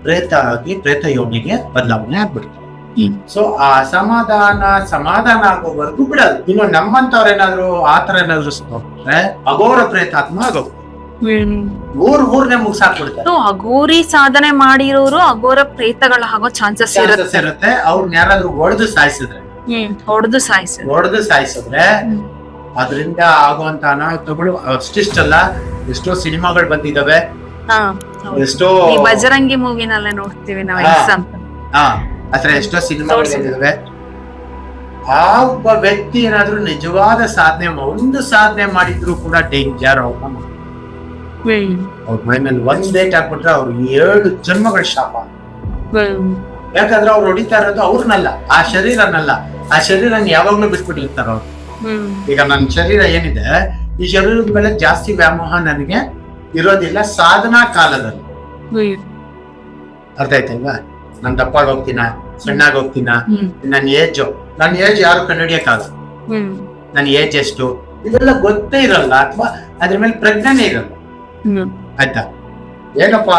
Speaker 1: ಪ್ರೇತ ಆಗಿ ಪ್ರೇತ ಯೋಗಿಗೆ ಬದಲಾವಣೆ ಆಗ್ಬಿಡ್ತಾರೆ
Speaker 2: ಹ್ಮ್.
Speaker 1: ಸೊ ಆ ಅಸಮಾಧಾನ ಸಮಾಧಾನ ಆಗೋವರೆಗೂ ಬಿಡೋದು ಇನ್ನು ನಮ್ಮಂತವ್ರ ಏನಾದ್ರು ಆತರ ಏನಾದ್ರು ಸತ್ತೋಗ್ಬಿಟ್ರೆ ಅಘೋರ ಪ್ರೇತಾತ್ಮ ಆಗೋದು ಮುಗ್ಸಾಕ್ಬಿಡ್ತಾರೆ
Speaker 2: ಸೊ ಅಘೋರಿ ಸಾಧನೆ ಮಾಡಿರೋರು ಅಘೋರ ಪ್ರೇತಗಳ ಆಗೋ ಚಾನ್ಸಸ್ ಇರುತ್ತೆ.
Speaker 1: ಇರುತ್ತೆ. ಅವ್ರನ್ನ ಯಾರಾದ್ರೂ ಹೊಡೆದು ಸಾಯಿಸಿದ್ರೆ.
Speaker 2: ಹ್ಮ್ ಹೊಡೆದು ಸಾಯಿಸ
Speaker 1: ಹೊಡೆದು ಸಾಯಿಸಿದ್ರೆ. ಅದರಿಂದ ಆಗುವಂತ ಅನಾಹುತಗಳು ಅಷ್ಟಿಷ್ಟಲ್ಲ ಎಷ್ಟೋ ಸಿನಿಮಾಗಳು ಬಂದಿದಾವೆ.
Speaker 2: ಹಾ
Speaker 1: ಎಷ್ಟೋ
Speaker 2: ಈ ಬಜರಂಗಿ ಮೂವಿನಲ್ಲೇ ನೋಡ್ತೀವಿ ನಾವು. ಎಕ್ಸಾಂಪಲ್
Speaker 1: ಹಾ ಆತರ ಎಷ್ಟೋ ಸಿನಿಮಾಗಳು. ಬಂದಿದಾವೆ. ಆ ಒಬ್ಬ ವ್ಯಕ್ತಿ ಏನಾದ್ರೂ ನಿಜವಾದ ಸಾಧನೆ ಒಂದು ಸಾಧನೆ ಮಾಡಿದ್ರು ಕೂಡ ಡೇಂಜರ್ ಅವ್ರ ಅವ್ರ ಮೈ ಮೇಲೆ ಒಂದ್ ಡೇಟ್ ಹಾಕ್ಬಿಟ್ರೆ ಅವ್ರ ಏಳು ಜನ್ಮಗಳ ಶಾಪ. ಯಾಕಂದ್ರೆ ಅವ್ರು ಹೊಡಿತಾ ಇರೋದು ಅವ್ರನ್ನಲ್ಲ ಆ ಶರೀರನಲ್ಲ. ಆ ಶರೀರನ ಯಾವಾಗ್ಲೂ ಬಿಟ್ಬಿಟ್ಟಿರ್ತಾರ ಅವ್ರು. ಈಗ ನನ್ನ ಶರೀರ ಏನಿದೆ ಈ ಶರೀರದ ಮೇಲೆ ಜಾಸ್ತಿ ವ್ಯಾಮೋಹ ನನಗೆ ಇರೋದಿಲ್ಲ ಸಾಧನಾ ಕಾಲದಲ್ಲಿ. ಅರ್ಥ ಆಯ್ತಲ್ವಾ ನಾನು ದಪ್ಪಾಗ ಹೋಗ್ತೀನ ಸಣ್ಣಾಗ ಹೋಗ್ತೀನ? ನನ್ನ ಏಜ್ ನನ್ನ ಏಜ್ ಯಾರು ಕಂಡುಹಿಡಿಯಕ್ಕಾಗಲ್ಲ ನನ್ನ ಏಜ್ ಎಷ್ಟು? ಇದೆಲ್ಲ ಗೊತ್ತೇ ಇರಲ್ಲ ಅಥವಾ ಅದ್ರ ಮೇಲೆ ಪ್ರಜ್ಞೆನೇ ಇರಲ್ಲ. ಆಯ್ತಾ? ಏನಪ್ಪ?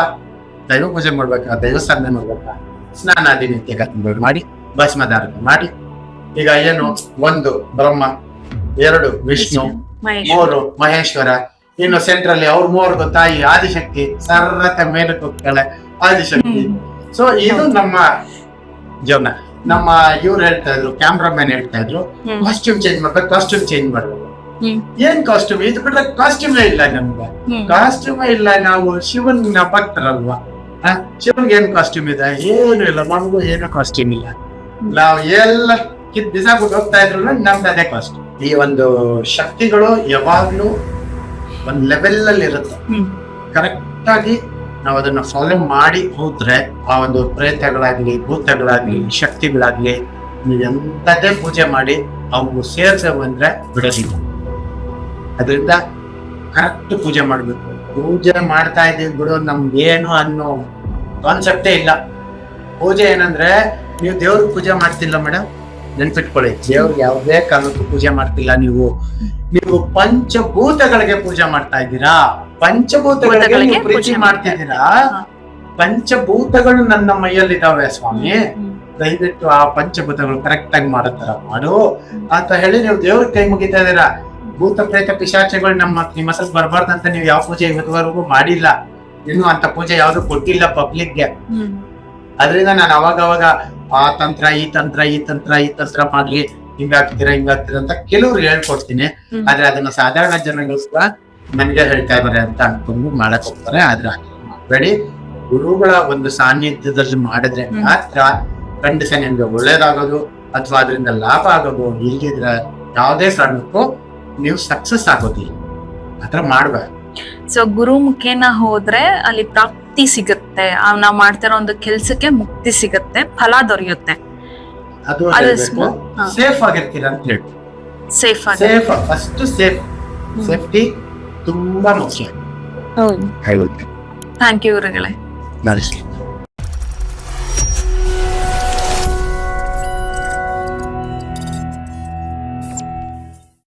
Speaker 1: ದೈವ ಪೂಜೆ ಮಾಡ್ಬೇಕಾ? ದೈವಸ್ಥಾನ ಮಾಡ್ಬೇಕಾ? ಸ್ನಾನ ನಿತ್ಯ ಕರ್ಕೊಂಡು ಮಾಡಿ. ಭಸ್ಮಧಾರಣ ಮಾಡಿ. ಈಗ ಏನು? ಒಂದು ಬ್ರಹ್ಮ ಎರಡು ವಿಷ್ಣು ಮೂರು ಮಹೇಶ್ವರ. ಇನ್ನು ಸೆಂಟ್ರಲ್ಲಿ ಅವ್ರ ಮೂವರ್ದು ತಾಯಿ ಆದಿಶಕ್ತಿ. ಸರ್ರತೆ ಮೇಲೆ ಹೋಗ್ತಾಳೆ ಆದಿಶಕ್ತಿ ಸೊ ಇದು ನಮ್ಮ ಜೀವನ. ನಮ್ಮ ಇವ್ರು ಹೇಳ್ತಾ ಇದ್ರು ಕ್ಯಾಮ್ರಾಮನ್ ಹೇಳ್ತಾ ಇದ್ರು. ಕಾಸ್ಟ್ಯೂಮ್ ಚೇಂಜ್ ಮಾಡ್ಬೇಕು ಕಾಸ್ಟ್ಯೂಮ್ ಚೇಂಜ್ ಮಾಡ್ಬೇಕು. ಏನ್ ಕಾಸ್ಟ್ಯೂಮ್ ಇದು ಬಿಟ್ರೆ ಕಾಸ್ಟ್ಯೂಮೇ ಇಲ್ಲ ನಮ್ಗೆ. ಕಾಸ್ಟ್ಯೂಮೇ ಇಲ್ಲ ನಾವು ಶಿವನ ಭಕ್ತರಲ್ವಾ? ಶಿವನ್ಗೆ ಏನ್ ಕಾಸ್ಟ್ಯೂಮ್ ಇದೆ? ಏನು ಇಲ್ಲ ನಮಗೂ ಏನು ಕಾಸ್ಟ್ಯೂಮ್ ಇಲ್ಲ. ನಾವು ಎಲ್ಲ ಕಿತ್ ಬಿಸಾಕ್ಬಿಟ್ಟು ಹೋಗ್ತಾ ಇದ್ರು ನಮ್ದು ಅದೇ ಕಾಸ್ಟ್ಯೂಮ್ ಈ ಒಂದು ಶಕ್ತಿಗಳು ಯಾವಾಗ್ಲೂ ಒಂದ್ ಲೆವೆಲ್ ಅಲ್ಲಿ ಇರುತ್ತೆ. ಕರೆಕ್ಟ್ ಆಗಿ ನಾವು ಅದನ್ನ ಫಾಲೋ ಮಾಡಿ ಹೋದ್ರೆ ಆ ಒಂದು ಪ್ರೇತಗಳಾಗ್ಲಿ ಭೂತಗಳಾಗ್ಲಿ ಶಕ್ತಿಗಳಾಗ್ಲಿ ನೀವು ಎಂತದೇ ಪೂಜೆ ಮಾಡಿ ಅವು ಸೇರ್ಸ ಬಂದ್ರೆ ಬಿಡೋದಿಲ್ಲ. ಅದರಿಂದ ಕರೆಕ್ಟ್ ಪೂಜೆ ಮಾಡ್ಬೇಕು. ಪೂಜೆ ಮಾಡ್ತಾ ಇದ್ದೀವಿ ಬಿಡು ನಮ್ಗೆ ಏನು ಅನ್ನೋ ಕಾನ್ಸೆಪ್ಟೇ ಇಲ್ಲ. ಪೂಜೆ ಏನಂದ್ರೆ ನೀವು ದೇವ್ರಿಗೆ ಪೂಜೆ ಮಾಡ್ತಿಲ್ಲ ಮೇಡಮ್ ನೆನ್ಪಿಟ್ಕೊಳ್ಳಿ. ದೇವ್ರಿಗೆ ಯಾವುದೇ ಕಾರಣಕ್ಕೂ ಪೂಜೆ ಮಾಡ್ತಿಲ್ಲ ನೀವು. ನೀವು ಪಂಚಭೂತಗಳಿಗೆ ಪೂಜೆ ಮಾಡ್ತಾ ಇದ್ದೀರಾ? ಪಂಚಭೂತಗಳಿಗೆ ನೀವು
Speaker 2: ಪೂಜೆ
Speaker 1: ಮಾಡ್ತಿದ್ದೀರಾ. ಪಂಚಭೂತಗಳು ನನ್ನ ಮೈಯಲ್ಲಿದ್ದಾವೆ ಸ್ವಾಮಿ. ದಯವಿಟ್ಟು ಆ ಪಂಚಭೂತಗಳು ಕರೆಕ್ಟ್ ಆಗಿ ಮಾಡೋ ತರ ಮಾಡು. ಅಂತ ಹೇಳಿ ನೀವು ದೇವ್ರ ಕೈ ಮುಗಿತಾ ಇದೀರಾ ಭೂತ ಪ್ರೇತ ಪಿಶಾಚಗಳು ನಮ್ಮ ನಿಮ್ಮ ಹೆಸರು ಬರಬಾರ್ದಂತ ನೀವು ಯಾವ ಪೂಜೆ ಇವತ್ತುವರೆಗೂ ಮಾಡಿಲ್ಲ. ಇನ್ನು ಅಂತ ಪೂಜೆ ಯಾವ್ದು ಕೊಟ್ಟಿಲ್ಲ ಪಬ್ಲಿಕ್ಗೆ. ಅದರಿಂದ ನಾನು ಅವಾಗ ಅವಾಗ ಆ ತಂತ್ರ ಈ ತಂತ್ರ ಈ ತಂತ್ರ ಈ ತಂತ್ರ ಮಾಡ್ಲಿ ಹಿಂಗಾಗ್ತೀರಾ ಹಿಂಗಾಗ್ತೀರಾ ಅಂತ ಕೆಲವ್ರು ಹೇಳ್ಕೊಡ್ತೀನಿ. ಆದ್ರೆ ಅದನ್ನ ಸಾಧಾರಣ ಜನಗೋಸ್ಕರ ನನಗೆ ಹೇಳ್ತಾ ಇದಾರೆ ಅಂತ ಅನ್ಕೊಂಡು ಮಾಡಕ್ ಹೋಗ್ತಾರೆ. ಆದ್ರೆ ಬೇಡಿ ಗುರುಗಳ ಒಂದು ಸಾನ್ನಿಧ್ಯದಲ್ಲಿ ಮಾಡಿದ್ರೆ. ಮಾತ್ರ ಖಂಡಿತ ನಿಮ್ಗೆ ಒಳ್ಳೇದಾಗೋದು. ಅಥವಾ ಅದರಿಂದ ಲಾಭ ಆಗೋದು. ಇಲ್ದಿದ್ರೆ ಯಾವುದೇ ಕಾರಣಕ್ಕೂ ನೀವು ಸಕ್ಸಸ್ ಆಗೋದಿಲ್ಲ. ಆತರ ಮಾಡ್ಬೇಕು
Speaker 2: ಸೊ ಗುರು ಮುಖೇನ ಹೋದ್ರೆ ಅಲ್ಲಿ ಪ್ರಾಪ್ತಿ ಸಿಗುತ್ತೆ. ಆ ನಾವ್ ಮಾಡ್ತಿರೋ ಒಂದು ಕೆಲ್ಸಕ್ಕೆ ಮುಕ್ತಿ ಸಿಗುತ್ತೆ ಫಲ ದೊರೆಯುತ್ತೆ.
Speaker 1: ಅದು. ಸೇಫ್ ಆಗಿರ್ತೀರ ಅಂತ ಹೇಳಿ.
Speaker 2: ಸೇಫ್ ಆಗಿ.
Speaker 1: ಸೇಫ್ ಫಸ್ಟ್ ಸೇಫ್ ಸೇಫ್ಟಿ ತುಂಬಾ ಮುಖ್ಯ.
Speaker 2: ಥ್ಯಾಂಕ್ ಯು ಗುರುಗಳೇ.